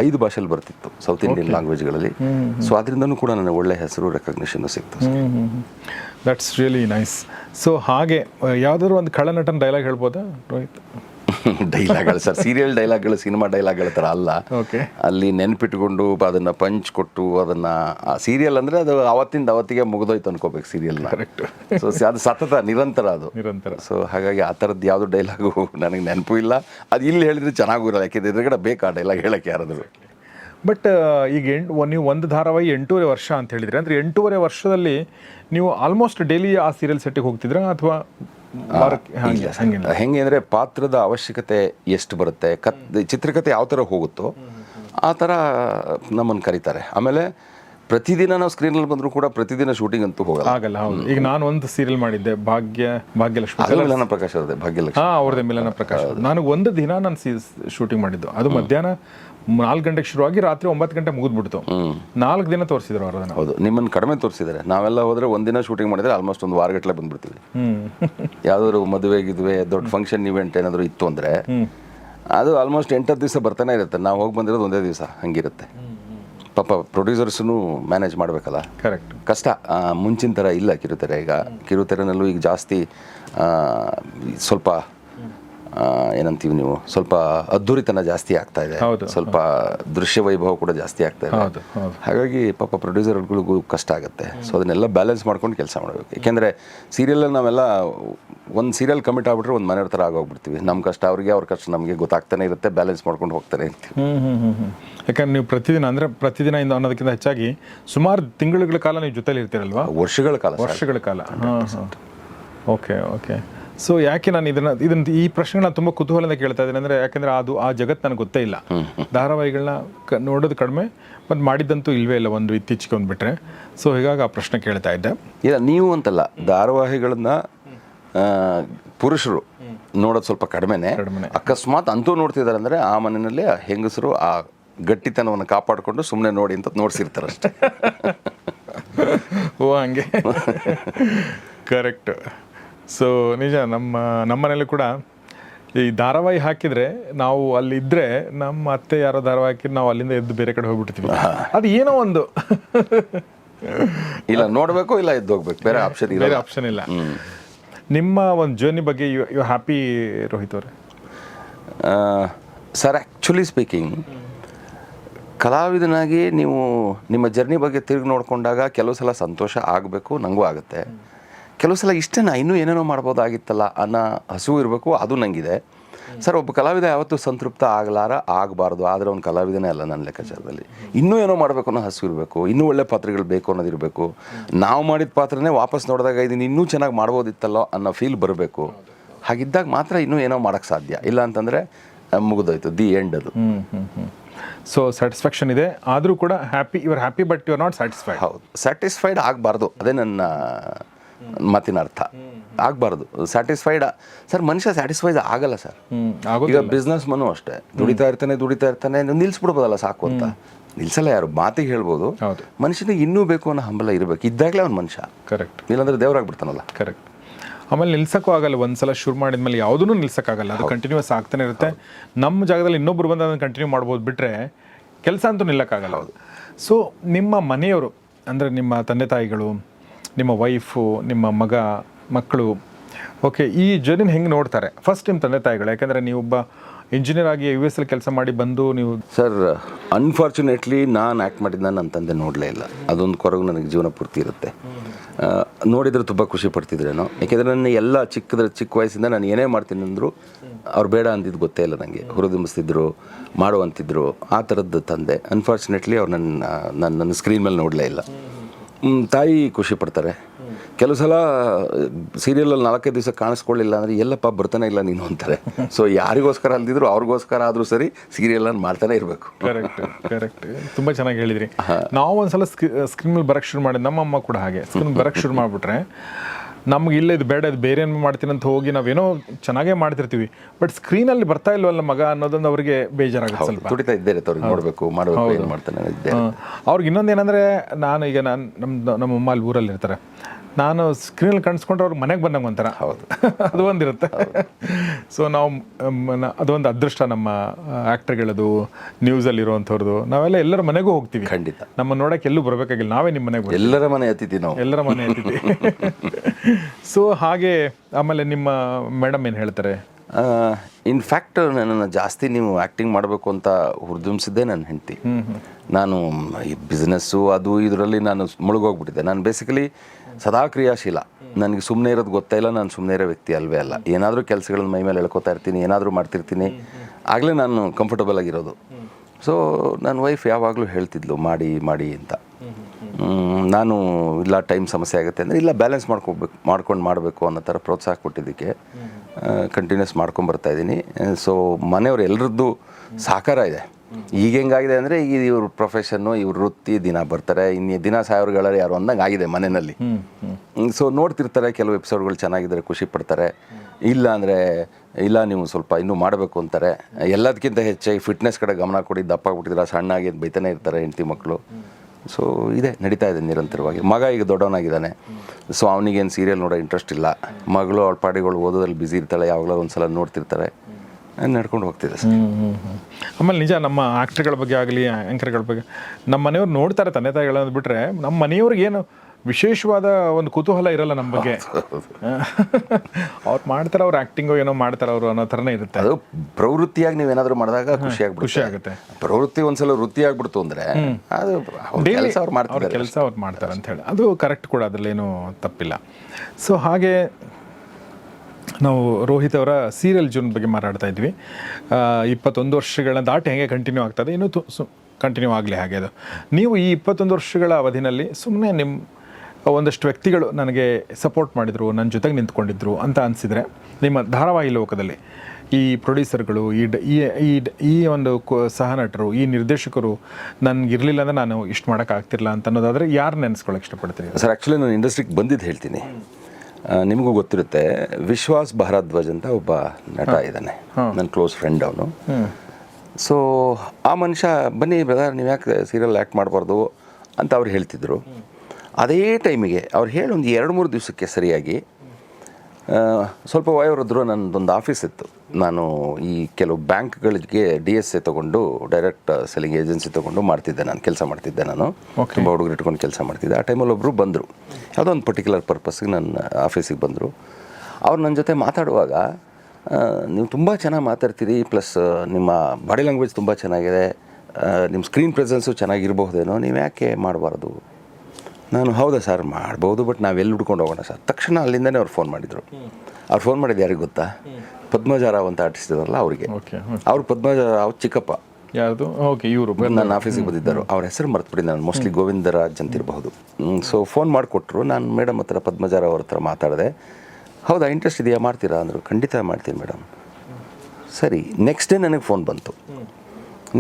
Speaker 2: ಐದು ಭಾಷೆಯಲ್ಲಿ ಬರ್ತಿತ್ತು ಸೌತ್ ಇಂಡಿಯನ್ ಲ್ಯಾಂಗ್ವೇಜ್ಗಳಲ್ಲಿ ಸೊ ಅದರಿಂದನೂ ಕೂಡ ನನಗೆ ಒಳ್ಳೆ ಹೆಸರು ರೆಕಗ್ನಿಷನ್ ಸಿಕ್ತು
Speaker 1: ದಟ್ಸ್ ರಿಯಲಿ ನೈಸ್ ಸೊ ಹಾಗೆ ಯಾವುದಾದ್ರು ಒಂದು ಕಳನಟನ ಡೈಲಾಗ್ ಹೇಳ್ಬೋದಾ? ರೋಹಿತ್
Speaker 2: ಡೈಲಾಗ್ಗಳು ಸರ್ ಸೀರಿಯಲ್ ಡೈಲಾಗ್ಗಳು ಸಿನಿಮಾ ಡೈಲಾಗ್ಗಳ ಥರ ಅಲ್ಲ.
Speaker 1: ಓಕೆ
Speaker 2: ಅಲ್ಲಿ ನೆನ್ಪಿಟ್ಕೊಂಡು ಅದನ್ನು ಪಂಚ್ ಕೊಟ್ಟು ಅದನ್ನು ಆ ಸೀರಿಯಲ್ ಅಂದರೆ ಅದು ಅವತ್ತಿಂದ ಅವತ್ತಿಗೆ ಮುಗಿದೋಯ್ತು ಅನ್ಕೋಬೇಕು ಸೀರಿಯಲ್ನ
Speaker 1: ಕರೆಕ್ಟ್
Speaker 2: ಸೊ ಅದು ಸತತ ನಿರಂತರ ಅದು.
Speaker 1: ನಿರಂತರ.
Speaker 2: ಸೊ ಹಾಗಾಗಿ ಆ ಥರದ್ದು ಯಾವುದು ಡೈಲಾಗು ನನಗೆ ನೆನಪು ಇಲ್ಲ. ಅದು ಇಲ್ಲಿ ಹೇಳಿದ್ರೆ ಚೆನ್ನಾಗಿರಲ್ಲ ಯಾಕೆಂದರೆ ಯಾಕೆಂದ್ರೆ ಎದುರುಗಡೆ ಬೇಕಾ ಡೈಲಾಗ್ ಹೇಳಕ್ಕೆ ಯಾರಾದರೂ?
Speaker 1: ಬಟ್ ಈಗ ಎಂಟು ನೀವು ಒಂದು ಧಾರಾವಾಹಿ ಎಂಟೂವರೆ ವರ್ಷ ಅಂತ ಹೇಳಿದ್ರೆ ಅಂದರೆ ಎಂಟೂವರೆ ವರ್ಷದಲ್ಲಿ ನೀವು ಆಲ್ಮೋಸ್ಟ್ ಡೈಲಿ ಆ ಸೀರಿಯಲ್ ಸೆಟ್ಟಿಗೆ ಹೋಗ್ತಿದ್ರಾ ಅಥವಾ ಹಾಗೆ
Speaker 2: ಅಂದರೆ ಪಾತ್ರದ ಅವಶ್ಯಕತೆ ಎಷ್ಟು ಬರುತ್ತೆ ಕತ್ ಚಿತ್ರಕಥೆ ಯಾವ ಥರ ಹೋಗುತ್ತೋ ಆ ಥರ ನಮ್ಮನ್ನು ಕರೀತಾರೆ. ಆಮೇಲೆ ಪ್ರತಿದಿನ ನಾವು ಸ್ಕ್ರೀನಲ್ಲಿ ಬಂದರೂ ಕೂಡ ಪ್ರತಿದಿನ ಶೂಟಿಂಗ್ ಅಂತೂ ಹೋಗಲ್ಲ.
Speaker 1: ಆಗಲ್ಲ ಹೌದು. ಈಗ ನಾನು ಒಂದು ಸೀರಿಯಲ್ ಮಾಡಿದ್ದೆ ಭಾಗ್ಯ ಭಾಗ್ಯಲಕ್ಷ್ಮಿ.
Speaker 2: ಮಿಲನ ಪ್ರಕಾಶ್ ಅವ್ರದ್ದೇ ಭಾಗ್ಯಲಕ್ಷ್ಮಿ.
Speaker 1: ಹಾಂ ಅವ್ರದ್ದೇ ಮಿಲನ ಪ್ರಕಾಶ್ ನಾನು ಒಂದು ದಿನ ನಾನು ಶೂಟಿಂಗ್ ಮಾಡಿದ್ದು. ಅದು ಮಧ್ಯಾಹ್ನ ನಾಲ್ಕು ಗಂಟೆಗೆ ಶುರುವಾಗಿ ರಾತ್ರಿ ಒಂಬತ್ತು ಗಂಟೆ ಮುಗಿದ್ಬಿಡ್ತು. ನಾಲ್ಕು ದಿನ ತೋರಿಸಿದ್ರು ಅವರು ಅದನ್ನ.
Speaker 2: ಹೌದು ನಿಮ್ಮನ್ನು ಕಡಿಮೆ ತೋರಿಸಿದ್ದಾರೆ. ನಾವೆಲ್ಲ ಹೋದ್ರೆ ಒಂದಿನ ಶೂಟಿಂಗ್ ಮಾಡಿದ್ರೆ ಆಲ್ಮೋಸ್ಟ್ ಒಂದು ವಾರಗಟ್ಟಲೆ ಬಂದ್ಬಿಡ್ತೀವಿ. ಯಾವುದಾದ್ರು ಮದುವೆ ಗಿದುವೆ ದೊಡ್ಡ ಫಂಕ್ಷನ್ ಇವೆಂಟ್ ಏನಾದರೂ ಇತ್ತು ಅಂದರೆ ಅದು ಆಲ್ಮೋಸ್ಟ್ ಎಂಟತ್ತು ದಿವಸ ಬರ್ತಾನೆ ಇರುತ್ತೆ. ನಾವು ಹೋಗಿ ಬಂದಿರೋದು ಒಂದೇ ದಿವಸ ಹಂಗಿರುತ್ತೆ. ಪಾಪ ಪ್ರೊಡ್ಯೂಸರ್ಸೂ ಮ್ಯಾನೇಜ್ ಮಾಡಬೇಕಲ್ಲ?
Speaker 1: ಕರೆಕ್ಟ್
Speaker 2: ಕಷ್ಟ. ಮುಂಚಿನ ಥರ ಇಲ್ಲ ಕಿರುತೆರೆ. ಈಗ ಕಿರುತೆರೆನಲ್ಲೂ ಈಗ ಜಾಸ್ತಿ ಸ್ವಲ್ಪ ಏನಂತೀವಿ ನೀವು? ಸ್ವಲ್ಪ ಅದ್ಧೂರಿತನ ಜಾಸ್ತಿ ಆಗ್ತಾ ಇದೆ. ಸ್ವಲ್ಪ ದೃಶ್ಯ ವೈಭವ ಕೂಡ ಜಾಸ್ತಿ ಆಗ್ತಾ ಇದೆ. ಹಾಗಾಗಿ ಪಾಪ ಪ್ರೊಡ್ಯೂಸರ್ಗಳಿಗೂ ಕಷ್ಟ ಆಗುತ್ತೆ. ಸೊ ಅದನ್ನೆಲ್ಲ ಬ್ಯಾಲೆನ್ಸ್ ಮಾಡ್ಕೊಂಡು ಕೆಲಸ ಮಾಡಬೇಕು. ಯಾಕೆಂದರೆ ಸೀರಿಯಲಲ್ಲಿ ನಾವೆಲ್ಲ ಒಂದು ಸೀರಿಯಲ್ ಕಮಿಟ್ ಆಗ್ಬಿಟ್ರೆ ಒಂದು ಮನೆಯವ್ರ ಥರ ಆಗೋಗ್ಬಿಡ್ತೀವಿ. ನಮ್ಮ ಕಷ್ಟ ಅವ್ರಿಗೆ ಅವ್ರ ಕಷ್ಟ ನಮಗೆ ಗೊತ್ತಾಗ್ತಾನೆ ಇರುತ್ತೆ ಬ್ಯಾಲೆನ್ಸ್ ಮಾಡ್ಕೊಂಡು ಹೋಗ್ತಾರೆ ಅಂತೀವಿ
Speaker 1: ಹ್ಞೂ ಯಾಕಂದ್ರೆ ನೀವು ಪ್ರತಿದಿನ ಅಂದರೆ ಪ್ರತಿದಿನ ಇಂದ ಅನ್ನೋದಕ್ಕಿಂತ ಹೆಚ್ಚಾಗಿ ಸುಮಾರು ತಿಂಗಳುಗಳ ಕಾಲ ನೀವು ಜೊತೆಲಿ ಇರ್ತೀರಲ್ವಾ?
Speaker 2: ವರ್ಷಗಳ ಕಾಲ
Speaker 1: ವರ್ಷಗಳ ಕಾಲ. ಓಕೆ ಓಕೆ ಸೊ ಯಾಕೆ ನಾನು ಇದನ್ನ ಇದನ್ನ ಈ ಪ್ರಶ್ನೆಗಳನ್ನ ತುಂಬ ಕುತೂಹಲದಿಂದ ಕೇಳ್ತಾ ಇದ್ದೀನಿ ಅಂದರೆ ಯಾಕಂದ್ರೆ ಅದು ಆ ಜಗತ್ತು ನನಗೆ ಗೊತ್ತೇ ಇಲ್ಲ. ಧಾರಾವಾಹಿಗಳನ್ನ ನೋಡೋದು ಕಡಿಮೆ ಮತ್ತು ಮಾಡಿದ್ದಂತೂ ಇಲ್ವೇ ಇಲ್ಲ ಒಂದು ಇತ್ತೀಚೆಗೆ ಒಂದು ಬಿಟ್ಟರೆ ಸೊ ಹೀಗಾಗಿ ಆ ಪ್ರಶ್ನೆ ಕೇಳ್ತಾ ಇದ್ದೆ.
Speaker 2: ಇಲ್ಲ ನೀವು ಅಂತಲ್ಲ ಧಾರಾವಾಹಿಗಳನ್ನ ಪುರುಷರು ನೋಡೋದು ಸ್ವಲ್ಪ ಕಡಿಮೆನೆ.
Speaker 1: ಕಡಿಮೆನೆ.
Speaker 2: ಅಕಸ್ಮಾತ್ ಅಂತೂ ನೋಡ್ತಿದ್ದಾರೆ ಅಂದರೆ ಆ ಮನೆಯಲ್ಲಿ ಆ ಹೆಂಗಸರು ಆ ಗಟ್ಟಿತನವನ್ನು ಕಾಪಾಡಿಕೊಂಡು ಸುಮ್ಮನೆ ನೋಡಿ ಅಂತ ನೋಡ್ಸಿರ್ತಾರೆ ಅಷ್ಟೇ
Speaker 1: ಓ ಹಂಗೆ. ಕರೆಕ್ಟ್ ಸೊ ನಿಜ ನಮ್ಮ ನಮ್ಮನೇಲಿ ಕೂಡ ಈ ಧಾರಾವಾಹಿ ಹಾಕಿದ್ರೆ ನಾವು ಅಲ್ಲಿ ಇದ್ರೆ ನಮ್ಮ ಅತ್ತೆ ಯಾರೋ ಧಾರಾವಾಹಿ ಹಾಕಿದ್ರೆ ನಾವು ಅಲ್ಲಿಂದ ಎದ್ದು ಬೇರೆ ಕಡೆ ಹೋಗ್ಬಿಡ್ತೀವಿ. ಅದು ಏನೋ ಒಂದು.
Speaker 2: ಇಲ್ಲ ನೋಡಬೇಕು ಇಲ್ಲ ಎದ್ದು ಹೋಗ್ಬೇಕು. ಬೇರೆ ಆಪ್ಷನ್
Speaker 1: ಬೇರೆ ಆಪ್ಷನ್ ಇಲ್ಲ. ನಿಮ್ಮ ಒಂದು ಜರ್ನಿ ಬಗ್ಗೆ ಯು ಯು ಹ್ಯಾಪಿ ರೋಹಿತ್ ಅವರೇ?
Speaker 2: ಸರ್ ಆ್ಯಕ್ಚುಲಿ ಸ್ಪೀಕಿಂಗ್ ಕಲಾವಿದನಾಗಿ ನೀವು ನಿಮ್ಮ ಜರ್ನಿ ಬಗ್ಗೆ ತಿರುಗಿ ನೋಡಿಕೊಂಡಾಗ ಕೆಲವು ಸಲ ಸಂತೋಷ ಆಗಬೇಕು ನನಗೂ ಆಗುತ್ತೆ. ಕೆಲವು ಸಲ ಇಷ್ಟೇನಾ ಇನ್ನೂ ಏನೇನೋ ಮಾಡ್ಬೋದಾಗಿತ್ತಲ್ಲ ಅನ್ನೋ ಹಸಿವು ಇರಬೇಕು ಅದು ನನಗಿದೆ ಸರ್ ಒಬ್ಬ ಕಲಾವಿದ ಯಾವತ್ತೂ ಸಂತೃಪ್ತ ಆಗಲಾರ ಆಗಬಾರ್ದು. ಆದರೆ ಅವ್ನು ಕಲಾವಿದನೇ ಅಲ್ಲ ನನ್ನ ಲೆಕ್ಕಾಚಾರದಲ್ಲಿ. ಇನ್ನೂ ಏನೋ ಮಾಡಬೇಕು ಅನ್ನೋ ಹಸಿವು ಇರಬೇಕು. ಇನ್ನೂ ಒಳ್ಳೆ ಪಾತ್ರಗಳು ಬೇಕು ಅನ್ನೋದಿರಬೇಕು ನಾವು ಮಾಡಿದ ಪಾತ್ರನೇ ವಾಪಸ್ ನೋಡಿದಾಗ ಇದನ್ನು ಇನ್ನೂ ಚೆನ್ನಾಗಿ ಮಾಡ್ಬೋದಿತ್ತಲ್ಲೋ ಅನ್ನೋ ಫೀಲ್ ಬರಬೇಕು. ಹಾಗಿದ್ದಾಗ ಮಾತ್ರ ಇನ್ನೂ ಏನೋ ಮಾಡೋಕ್ಕೆ ಸಾಧ್ಯ. ಇಲ್ಲ ಅಂತಂದರೆ ಮುಗಿದೋಯ್ತು. ದಿ ಎಂಡ್ ಅದು.
Speaker 1: ಸೊ ಸ್ಯಾಟಿಸ್ಫ್ಯಾಕ್ಷನ್ ಇದೆ. ಆದರೂ ಕೂಡ happy you are happy but you are not satisfied
Speaker 2: ಹೌದು. ಸ್ಯಾಟಿಸ್ಫೈಡ್ ಆಗಬಾರ್ದು. ಅದೇ ನನ್ನ ಮಾತಿನ ಅರ್ಥ. ಆಗಬಾರ್ದು. ಸ್ಯಾಟಿಸ್ಫೈಡ್ ಸರ್ ಮನುಷ್ಯ ಸ್ಯಾಟಿಸ್ಫೈಡ್ ಆಗಲ್ಲ ಸರ್. ಈಗ ಬಿಸ್ನೆಸ್ ಮನು ಅಷ್ಟೇ. ದುಡಿತಾ ಇರ್ತಾನೆ ದುಡಿತಾ ಇರ್ತಾನೆ ನಿಲ್ಸ್ಬಿಡ್ಬೋದಲ್ಲ ಸಾಕು ಅಂತ. ನಿಲ್ಸಲ್ಲ ಯಾರು? ಮಾತಿಗೆ ಹೇಳ್ಬೋದು.
Speaker 1: ಮನುಷ್ಯನ
Speaker 2: ಮನುಷ್ಯನಿಗೆ ಇನ್ನೂ ಬೇಕು ಅನ್ನೋ ಹಂಬಲ ಇರಬೇಕು. ಇದ್ದಾಗಲೇ ಅವ್ನು ಮನುಷ್ಯ.
Speaker 1: ಕರೆಕ್ಟ್
Speaker 2: ಇಲ್ಲಾಂದ್ರೆ ದೇವರಾಗ್ಬಿಡ್ತಾನಲ್ಲ
Speaker 1: ಕರೆಕ್ಟ್ ಆಮೇಲೆ ನಿಲ್ಸಕ್ಕೂ ಆಗಲ್ಲ. ಒಂದ್ಸಲ ಶುರು ಮಾಡಿದ್ಮೇಲೆ ಯಾವುದೂ ನಿಲ್ಸಕ್ಕಾಗಲ್ಲ. ಅದು ಕಂಟಿನ್ಯೂಸ್ ಆಗ್ತಾನೆ ಇರುತ್ತೆ. ನಮ್ಮ ಜಾಗದಲ್ಲಿ ಇನ್ನೊಬ್ರು ಬಂದು ಅದನ್ನು ಕಂಟಿನ್ಯೂ ಮಾಡ್ಬೋದು ಬಿಟ್ಟರೆ ಕೆಲಸ ಅಂತೂ ನಿಲ್ಲಕ್ಕಾಗಲ್ಲ. ಸೊ ನಿಮ್ಮ ಮನೆಯವರು ಅಂದರೆ ನಿಮ್ಮ ತಂದೆ ತಾಯಿಗಳು ನಿಮ್ಮ ವೈಫು ನಿಮ್ಮ ಮಗ, ಮಕ್ಕಳು. ಓಕೆ ಈ ಜರ್ನಿನ ಹೆಂಗೆ ನೋಡ್ತಾರೆ? ಫಸ್ಟ್ ನಿಮ್ಮ ತಂದೆ ತಾಯಿಗಳು, ಯಾಕಂದರೆ ನೀವೊಬ್ಬ ಇಂಜಿನಿಯರ್ ಆಗಿ ಯು ಎಸ್ ಅಲ್ಲಿ ಕೆಲಸ ಮಾಡಿ ಬಂದು ನೀವು
Speaker 2: ಸರ್ ಅನ್ಫಾರ್ಚುನೇಟ್ಲಿ ನಾನು ಆ್ಯಕ್ಟ್ ಮಾಡಿದ್ದ ನನ್ನ ತಂದೆ ನೋಡಲೇ ಇಲ್ಲ. ಅದೊಂದು ಕೊರಗು ನನಗೆ ಜೀವನ ಪೂರ್ತಿ ಇರುತ್ತೆ. ನೋಡಿದರೆ ತುಂಬ ಖುಷಿ ಪಡ್ತಿದ್ರೇನೋ? ಯಾಕೆಂದರೆ ನನ್ನ ಎಲ್ಲ ಚಿಕ್ಕದ್ರ ಚಿಕ್ಕ ವಯಸ್ಸಿಂದ ನಾನು ಏನೇ ಮಾಡ್ತೀನಿ ಅಂದರು ಅವ್ರು ಬೇಡ ಅಂದಿದ್ದು ಗೊತ್ತೇ ಇಲ್ಲ ನನಗೆ ಹುರಿದುಂಬಿಸ್ತಿದ್ರು, ಮಾಡುವಂತಿದ್ರು, ಆ ಥರದ್ದು ತಂದೆ. ಅನ್ಫಾರ್ಚುನೇಟ್ಲಿ ಅವ್ರು ನನ್ನ ನನ್ನ ಸ್ಕ್ರೀನ್ ಮೇಲೆ ನೋಡಲೇ ಇಲ್ಲ. ತಾಯಿ ಖುಷಿ ಪಡ್ತಾರೆ. ಕೆಲವು ಸಲ ಸೀರಿಯಲಲ್ಲಿ ನಾಲ್ಕೈದು ದಿವಸ ಕಾಣಿಸ್ಕೊಳ್ಳಿಲ್ಲ ಅಂದರೆ ಎಲ್ಲಪ್ಪ ಬರ್ತಾನೆ ಇಲ್ಲ ನೀನು ಅಂತಾರೆ. ಸೊ ಯಾರಿಗೋಸ್ಕರ ಅಲ್ದಿದ್ರು ಅವ್ರಿಗೋಸ್ಕರ ಆದರೂ ಸರಿ ಸೀರಿಯಲನ್ನು ಮಾಡ್ತಾನೆ ಇರಬೇಕು.
Speaker 1: ಕರೆಕ್ಟ್ ಕರೆಕ್ಟ್ ತುಂಬ ಚೆನ್ನಾಗಿ ಹೇಳಿದ್ರಿ. ನಾವು ಒಂದ್ಸಲ ಸ್ಕ್ರೀನ್ ಮೇಲೆ ಬರಕ್ಕೆ ಶುರು ಮಾಡಿದ್ ನಮ್ಮ ಅಮ್ಮ ಕೂಡ ಹಾಗೆ. ಸ್ಕ್ರೀನ್ ಬರಕ್ಕೆ ಶುರು ಮಾಡಿಬಿಟ್ರೆ ನಮ್ಗೆ ಇಲ್ಲ ಇದು ಬೇಡ ಇದು ಬೇರೆ ಏನು ಮಾಡ್ತೀನಿ ಅಂತ ಹೋಗಿ ನಾವೇನೋ ಚೆನ್ನಾಗೇ ಮಾಡ್ತಿರ್ತೀವಿ. ಬಟ್ ಸ್ಕ್ರೀನಲ್ಲಿ ಬರ್ತಾ ಇಲ್ವಲ್ಲ ಮಗ ಅನ್ನೋದೊಂದು ಅವರಿಗೆ ಬೇಜಾರಾಗುತ್ತೆ ಸ್ವಲ್ಪ.
Speaker 2: ತುಡಿತಾ ಇದ್ದೇ ಇರುತ್ತೆ ಅವ್ರಿಗೆ ನೋಡಬೇಕು ಮಾಡಬೇಕು ಏನು ಮಾಡ್ತಾನೆ ಇದ್ದೇ
Speaker 1: ಅವ್ರಿಗೆ ಇನ್ನೊಂದು ಏನಂದ್ರೆ ನಾನು ಈಗ ನಾನು ನಮ್ಮ ನಮ್ಮ ಅಮ್ಮ ಅಲ್ಲಿ ಊರಲ್ಲಿ ಇರ್ತಾರೆ ನಾನು ಸ್ಕ್ರೀನಲ್ಲಿ ಕಾಣಿಸ್ಕೊಂಡ್ರೆ ಅವ್ರಿಗೆ ಮನೆಗೆ ಬಂದಂಗೆ ಒಂಥರ. ಹೌದು. ಅದು ಒಂದಿರುತ್ತೆ. ಸೊ ನಾವು ಅದೊಂದು ಅದೃಷ್ಟ ನಮ್ಮ ಆ್ಯಕ್ಟ್ರ್ಗಳದು ನ್ಯೂಸಲ್ಲಿ ಇರುವಂಥವ್ರದ್ದು ನಾವೆಲ್ಲ ಎಲ್ಲರ ಮನೆಗೂ ಹೋಗ್ತೀವಿ.
Speaker 2: ಖಂಡಿತ.
Speaker 1: ನಮ್ಮ ನೋಡಕ್ಕೆ ಎಲ್ಲೂ ಬರಬೇಕಾಗಿಲ್ಲ. ನಾವೇ ನಿಮ್ಮ ಮನೆಗೆ
Speaker 2: ಎಲ್ಲರ ಮನೆ ಅತಿಥಿ ನಾವು.
Speaker 1: ಎಲ್ಲರ ಮನೆ ಅತಿಥಿ ಸೊ ಹಾಗೆ ಆಮೇಲೆ ನಿಮ್ಮ ಮೇಡಮ್ ಏನು ಹೇಳ್ತಾರೆ?
Speaker 2: ಇನ್ಫ್ಯಾಕ್ಟ್ ನನ್ನನ್ನು ಜಾಸ್ತಿ ನೀವು ಆ್ಯಕ್ಟಿಂಗ್ ಮಾಡಬೇಕು ಅಂತ ಹುರಿದುಂಬಿಸಿದ್ದೆ ನನ್ನ ಹೆಂಡತಿ. ನಾನು ಈ ಬಿಸ್ನೆಸ್ಸು ಅದು ಇದರಲ್ಲಿ ನಾನು ಮುಳುಗೋಗ್ಬಿಟ್ಟಿದ್ದೆ. ನಾನು ಬೇಸಿಕಲಿ ಸದಾ ಕ್ರಿಯಾಶೀಲ ನನಗೆ ಸುಮ್ಮನೆ ಇರೋದು ಗೊತ್ತೇ ಇಲ್ಲ ನಾನು ಸುಮ್ಮನೆ ಇರೋ ವ್ಯಕ್ತಿ ಅಲ್ವೇ ಅಲ್ಲ. ಏನಾದರೂ ಕೆಲಸಗಳನ್ನ ಮೈ ಮೇಲೆ ಎಳ್ಕೊತಾ ಇರ್ತೀನಿ ಏನಾದರೂ ಮಾಡ್ತಿರ್ತೀನಿ. ಆಗಲೇ ನಾನು ಕಂಫರ್ಟಬಲ್ ಆಗಿರೋದು. ಸೊ ನನ್ನ ವೈಫ್ ಯಾವಾಗಲೂ ಹೇಳ್ತಿದ್ಲು ಮಾಡಿ ಮಾಡಿ ಅಂತ. ನಾನು ಇಲ್ಲ ಟೈಮ್ ಸಮಸ್ಯೆ ಆಗುತ್ತೆ ಅಂದರೆ ಇಲ್ಲ ಬ್ಯಾಲೆನ್ಸ್ ಮಾಡ್ಕೋಬೇಕು ಮಾಡ್ಕೊಂಡು ಮಾಡಬೇಕು ಅನ್ನೋ ಥರ ಪ್ರೋತ್ಸಾಹ ಕೊಟ್ಟಿದ್ದಕ್ಕೆ ಕಂಟಿನ್ಯೂಸ್ ಮಾಡ್ಕೊಂಬರ್ತಾ ಇದ್ದೀನಿ. ಸೊ ಮನೆಯವ್ರು ಎಲ್ಲರದ್ದು ಸಹಕಾರ ಇದೆ. ಈಗ ಹೆಂಗಾಗಿದೆ ಅಂದರೆ ಈಗ ಇವ್ರ ಪ್ರೊಫೆಷನ್ನು ಇವ್ರ ವೃತ್ತಿ ದಿನ ಬರ್ತಾರೆ. ಇನ್ನು ದಿನ ಸಾವಿರಗಳಲ್ಲಿ ಯಾರು ಅಂದಂಗೆ ಆಗಿದೆ ಮನೆಯಲ್ಲಿ. ಸೊ ನೋಡ್ತಿರ್ತಾರೆ ಕೆಲವು ಎಪಿಸೋಡ್ಗಳು ಚೆನ್ನಾಗಿದ್ದಾರೆ ಖುಷಿ ಪಡ್ತಾರೆ. ಇಲ್ಲ ಅಂದರೆ ಇಲ್ಲ ನೀವು ಸ್ವಲ್ಪ ಇನ್ನೂ ಮಾಡಬೇಕು ಅಂತಾರೆ. ಎಲ್ಲದಕ್ಕಿಂತ ಹೆಚ್ಚಾಗಿ ಫಿಟ್ನೆಸ್ ಕಡೆ ಗಮನ ಕೊಡಿ ದಪ್ಪ ಆಗ್ಬಿಟ್ಟಿದ್ರೆ ಸಣ್ಣ ಆಗಿ ಬೈತಾನೆ ಇರ್ತಾರೆ ಹೆಂಡತಿ ಮಕ್ಕಳು ಸೊ ಇದೆ ನಡೀತಾ ಇದೆ ನಿರಂತರವಾಗಿ. ಮಗ ಈಗ ದೊಡ್ಡವನಾಗಿದ್ದಾನೆ. ಸೊ ಅವನಿಗೇನು ಸೀರಿಯಲ್ ನೋಡೋ ಇಂಟ್ರೆಸ್ಟ್ ಇಲ್ಲ. ಮಗಳು ಅವಳ ಪಾಡಿಗಳು ಓದೋದ್ರಲ್ಲಿ ಬ್ಯುಸಿ ಇರ್ತಾಳೆ ಯಾವಾಗಲೂ ಒಂದು ಸಲ ನೋಡ್ತಿರ್ತಾರೆ. ನಡ್ಕೊಂಡು ಹೋಗ್ತಿದೆ ಸರ್.
Speaker 1: ಆಮೇಲೆ ನಿಜ ನಮ್ಮ ಆ್ಯಕ್ಟ್ರ್ಗಳ ಬಗ್ಗೆ ಆಗಲಿ ಆ್ಯಂಕರ್ಗಳ ಬಗ್ಗೆ ನಮ್ಮ ಮನೆಯವ್ರು ನೋಡ್ತಾರೆ ತಂದೆ ತಾಯಿಗಳು ಬಿಟ್ಟರೆ ನಮ್ಮ ಮನೆಯವ್ರಿಗೆ ಏನು ವಿಶೇಷವಾದ ಒಂದು ಕುತೂಹಲ ಇರಲ್ಲ ನಮ್ಮ ಬಗ್ಗೆ? ಅವ್ರು ಮಾಡ್ತಾರೆ ಅವ್ರು ಆ್ಯಕ್ಟಿಂಗು ಏನೋ ಮಾಡ್ತಾರೆ ಅವರು ಅನ್ನೋ ಥರನೇ ಇರುತ್ತೆ.
Speaker 2: ಅದು ಪ್ರವೃತ್ತಿಯಾಗಿ ನೀವು ಏನಾದರೂ ಮಾಡಿದಾಗ ಖುಷಿ
Speaker 1: ಖುಷಿ
Speaker 2: ಆಗ್ಬಿಡುತ್ತೆ.
Speaker 1: ಆಗುತ್ತೆ.
Speaker 2: ಪ್ರವೃತ್ತಿ ಒಂದ್ಸಲ ವೃತ್ತಿ ಆಗ್ಬಿಡ್ತು ಅಂದರೆ ಅದು ಕೆಲಸ ಅವ್ರು ಮಾಡ್ತಾರೆ
Speaker 1: ಕೆಲಸ ಅವ್ರು ಮಾಡ್ತಾರೆ ಅಂತ ಹೇಳಿ. ಅದು ಕರೆಕ್ಟ್ ಕೂಡ ಅದರಲ್ಲೇನು ತಪ್ಪಿಲ್ಲ. ಸೊ ಹಾಗೆ ನಾವು ರೋಹಿತ್ ಅವರ ಸೀರಿಯಲ್ ಜೂನ್ ಬಗ್ಗೆ ಮಾತಾಡ್ತಾ ಇದ್ವಿ. ಇಪ್ಪತ್ತೊಂದು ವರ್ಷಗಳನ್ನ ದಾಟಿ ಹೇಗೆ ಕಂಟಿನ್ಯೂ ಆಗ್ತದೆ. ಇನ್ನೂ ತು ಸು ಕಂಟಿನ್ಯೂ ಆಗಲಿ ಹಾಗೆ ಅದು. ನೀವು ಈ ಇಪ್ಪತ್ತೊಂದು ವರ್ಷಗಳ ಅವಧಿನಲ್ಲಿ ಸುಮ್ಮನೆ ನಿಮ್ಮ ಒಂದಷ್ಟು ವ್ಯಕ್ತಿಗಳು ನನಗೆ ಸಪೋರ್ಟ್ ಮಾಡಿದರು ನನ್ನ ಜೊತೆಗೆ ನಿಂತ್ಕೊಂಡಿದ್ರು ಅಂತ ಅನಿಸಿದರೆ, ನಿಮ್ಮ ಧಾರಾವಾಹಿ ಲೋಕದಲ್ಲಿ ಈ ಪ್ರೊಡ್ಯೂಸರ್ಗಳು ಈ ಡ ಈ ಈ ಈ ಒಂದು ಸಹನಟರು, ಈ ನಿರ್ದೇಶಕರು ನನಗೆ ಇರಲಿಲ್ಲ ಅಂದರೆ ನಾನು ಇಷ್ಟು ಮಾಡೋಕ್ಕಾಗ್ತಿರಲ್ಲ ಅಂತ ಅನ್ನೋದಾದರೆ ಯಾರು ನೆನೆಸ್ಕೊಳಕ್ಕೆ ಇಷ್ಟಪಡ್ತೀನಿ
Speaker 2: ಸರ್ ಆ್ಯಕ್ಚುಲಿ ನಾನು ಇಂಡಸ್ಟ್ರಿಗೆ ಬಂದಿದ್ದು ಹೇಳ್ತೀನಿ. ನಿಮಗೂ ಗೊತ್ತಿರುತ್ತೆ ವಿಶ್ವಾಸ್ ಭಾರದ್ವಾಜ್ ಅಂತ ಒಬ್ಬ ನಟ ಇದ್ದಾನೆ ನನ್ನ ಕ್ಲೋಸ್ ಫ್ರೆಂಡ್ ಅವನು. ಸೊ ಆ ಮನುಷ್ಯ ಬನ್ನಿ ಬ್ರದರ್ ನೀವು ಯಾಕೆ ಸೀರಿಯಲ್ ಆ್ಯಕ್ಟ್ ಮಾಡಬಾರ್ದು ಅಂತ ಅವ್ರು ಹೇಳ್ತಿದ್ರು. ಅದೇ ಟೈಮಿಗೆ ಅವ್ರು ಹೇಳಿ ಒಂದು ಎರಡು ಮೂರು ದಿವಸಕ್ಕೆ ಸರಿಯಾಗಿ ಸ್ವಲ್ಪ ವಯೋವೃದ್ಧರು ನನ್ನದೊಂದು ಆಫೀಸ್ ಇತ್ತು. ನಾನು ಈ ಕೆಲವು ಬ್ಯಾಂಕ್ಗಳಿಗೆ ಡಿ ಎಸ್ ಎ ತೊಗೊಂಡು ಡೈರೆಕ್ಟ್ ಸೆಲ್ಲಿಂಗ್ ಏಜೆನ್ಸಿ ತೊಗೊಂಡು ಮಾಡ್ತಿದ್ದೆ ನಾನು ಕೆಲಸ ಮಾಡ್ತಿದ್ದೆ ನಾನು. ತುಂಬ ಹುಡುಗರು ಇಟ್ಕೊಂಡು ಕೆಲಸ ಮಾಡ್ತಿದ್ದೆ. ಆ ಟೈಮಲ್ಲಿ ಒಬ್ಬರು ಬಂದರು. ಯಾವುದೋ ಒಂದು ಪರ್ಟಿಕ್ಯುಲರ್ ಪರ್ಪಸ್ಗೆ ನನ್ನ ಆಫೀಸಿಗೆ ಬಂದರು. ಅವ್ರು ನನ್ನ ಜೊತೆ ಮಾತಾಡುವಾಗ ನೀವು ತುಂಬ ಚೆನ್ನಾಗಿ ಮಾತಾಡ್ತೀರಿ ಪ್ಲಸ್ ನಿಮ್ಮ ಬಾಡಿ ಲ್ಯಾಂಗ್ವೇಜ್ ತುಂಬ ಚೆನ್ನಾಗಿದೆ ನಿಮ್ಮ ಸ್ಕ್ರೀನ್ ಪ್ರೆಸೆನ್ಸು ಚೆನ್ನಾಗಿರಬಹುದೇನೋ ನೀವು ಯಾಕೆ ಮಾಡಬಾರ್ದು? ನಾನು ಹೌದಾ ಸರ್? ಮಾಡ್ಬೋದು ಬಟ್ ನಾವೆಲ್ಲಿ ಹುಡ್ಕೊಂಡು ಹೋಗೋಣ ಸರ್? ತಕ್ಷಣ ಅಲ್ಲಿಂದನೇ ಅವ್ರು ಫೋನ್ ಮಾಡಿದರು. ಅವ್ರು ಫೋನ್ ಮಾಡಿದ್ದು ಯಾರಿಗೆ ಗೊತ್ತಾ? ಪದ್ಮಜಾರಾವ್ ಅಂತ ಆರ್ಟಿಸ್ಟ್ ಇದಾರಲ್ಲ ಅವರಿಗೆ.
Speaker 1: ಓಕೆ
Speaker 2: ಅವ್ರು ಪದ್ಮಜ ಅವ್ರು ಚಿಕ್ಕಪ್ಪ.
Speaker 1: ಯಾವುದು ಓಕೆ ಇವರು.
Speaker 2: ನನ್ನ ಆಫೀಸಿಗೆ ಬಂದಿದ್ದರು. ಅವ್ರ ಹೆಸರು ಮರ್ತ್ಬಿಡಿ ನಾನು ಮೋಸ್ಟ್ಲಿ ಗೋವಿಂದರಾಜ್ ಅಂತ ಇರಬಹುದು. ಸೊ ಫೋನ್ ಮಾಡಿಕೊಟ್ರು. ನಾನು ಮೇಡಮ್ ಹತ್ರ ಪದ್ಮಜಾರಾವ್ ಅವ್ರ ಹತ್ರ ಮಾತಾಡಿದೆ. ಹೌದಾ ಇಂಟ್ರೆಸ್ಟ್ ಇದೆಯಾ? ಮಾಡ್ತೀರಾ? ಅಂದರು ಖಂಡಿತ ಮಾಡ್ತೀನಿ ಮೇಡಮ್ ಸರಿ ನೆಕ್ಸ್ಟ್ ಡೇ ನನಗೆ ಫೋನ್ ಬಂತು.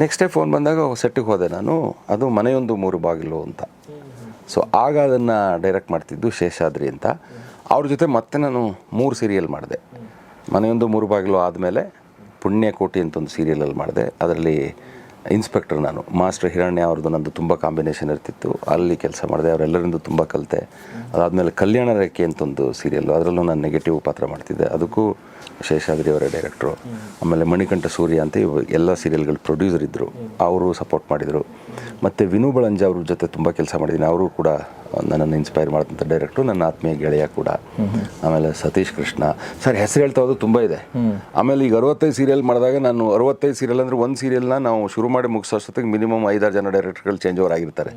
Speaker 2: ನೆಕ್ಸ್ಟ್ ಡೇ ಫೋನ್ ಬಂದಾಗ ಸೆಟ್ಟಿಗೆ ಹೋದೆ ನಾನು. ಅದು ಮನೆಯೊಂದು ಮೂರು ಬಾಗಿಲು ಅಂತ. ಸೊ ಆಗ ಅದನ್ನು ಡೈರೆಕ್ಟ್ ಮಾಡ್ತಿದ್ದು ಶೇಷಾದ್ರಿ ಅಂತ. ಅವ್ರ ಜೊತೆ ಮತ್ತೆ ನಾನು ಮೂರು ಸೀರಿಯಲ್ ಮಾಡಿದೆ. ಮನೆಯೊಂದು ಮೂರು ಬಾಗಿಲು ಆದಮೇಲೆ ಪುಣ್ಯಕೋಟಿ ಅಂತ ಒಂದು ಸೀರಿಯಲಲ್ಲಿ ಮಾಡಿದೆ. ಅದರಲ್ಲಿ ಇನ್ಸ್ಪೆಕ್ಟರ್ ನಾನು. ಮಾಸ್ಟರ್ ಹಿರಣ್ಯ ಅವ್ರದ್ದು ನಂದು ತುಂಬ ಕಾಂಬಿನೇಷನ್ ಇರ್ತಿತ್ತು. ಅಲ್ಲಿ ಕೆಲಸ ಮಾಡಿದೆ. ಅವರೆಲ್ಲರಿಂದ ತುಂಬ ಕಲಿತೆ. ಅದಾದಮೇಲೆ ಕಲ್ಯಾಣ ರೇಖೆ ಅಂತ ಒಂದು ಸೀರಿಯಲ್ಲು ಅದರಲ್ಲೂ ನಾನು ನೆಗೆಟಿವ್ ಪಾತ್ರ ಮಾಡ್ತಿದ್ದೆ. ಅದಕ್ಕೂ ಶೇಷಾದ್ರಿ ಅವರ ಡೈರೆಕ್ಟ್ರು ಆಮೇಲೆ ಮಣಿಕಂಠ ಸೂರ್ಯ ಅಂತ ಎಲ್ಲ ಸೀರಿಯಲ್ಗಳು ಪ್ರೊಡ್ಯೂಸರ್ ಇದ್ದರು ಅವರು ಸಪೋರ್ಟ್ ಮಾಡಿದರು. ಮತ್ತು ವಿನು ಬಳಂಜ ಅವ್ರ ಜೊತೆ ತುಂಬ ಕೆಲಸ ಮಾಡಿದ್ದೀನಿ ಅವರು ಕೂಡ ನನ್ನನ್ನು ಇನ್ಸ್ಪೈರ್ ಮಾಡಿದಂಥ ಡೈರೆಕ್ಟ್ರು ನನ್ನ ಆತ್ಮೀಯ ಗೆಳೆಯ ಕೂಡ. ಆಮೇಲೆ ಸತೀಶ್ ಕೃಷ್ಣ. ಸರ್ ಹೆಸರು ಹೇಳ್ತಾ ಹೋದ್ರು ತುಂಬ ಇದೆ. ಆಮೇಲೆ ಈಗ ಅರವತ್ತೈದು ಸೀರಿಯಲ್ ಮಾಡಿದಾಗ ನಾನು ಅರವತ್ತೈದು ಸೀರಿಯಲ್ ಅಂದರೆ ಒಂದು ಸೀರಿಯಲ್ನ ನಾವು ಶುರು ಮಾಡಿ ಮುಗಿಸೋಷ್ಟೊತ್ತಿಗೆ ಮಿನಿಮಮ್ ಐದಾರು ಜನ ಡೈರೆಕ್ಟರ್ಗಳು ಚೇಂಜ್ ಓವರ್ ಆಗಿರ್ತಾರೆ.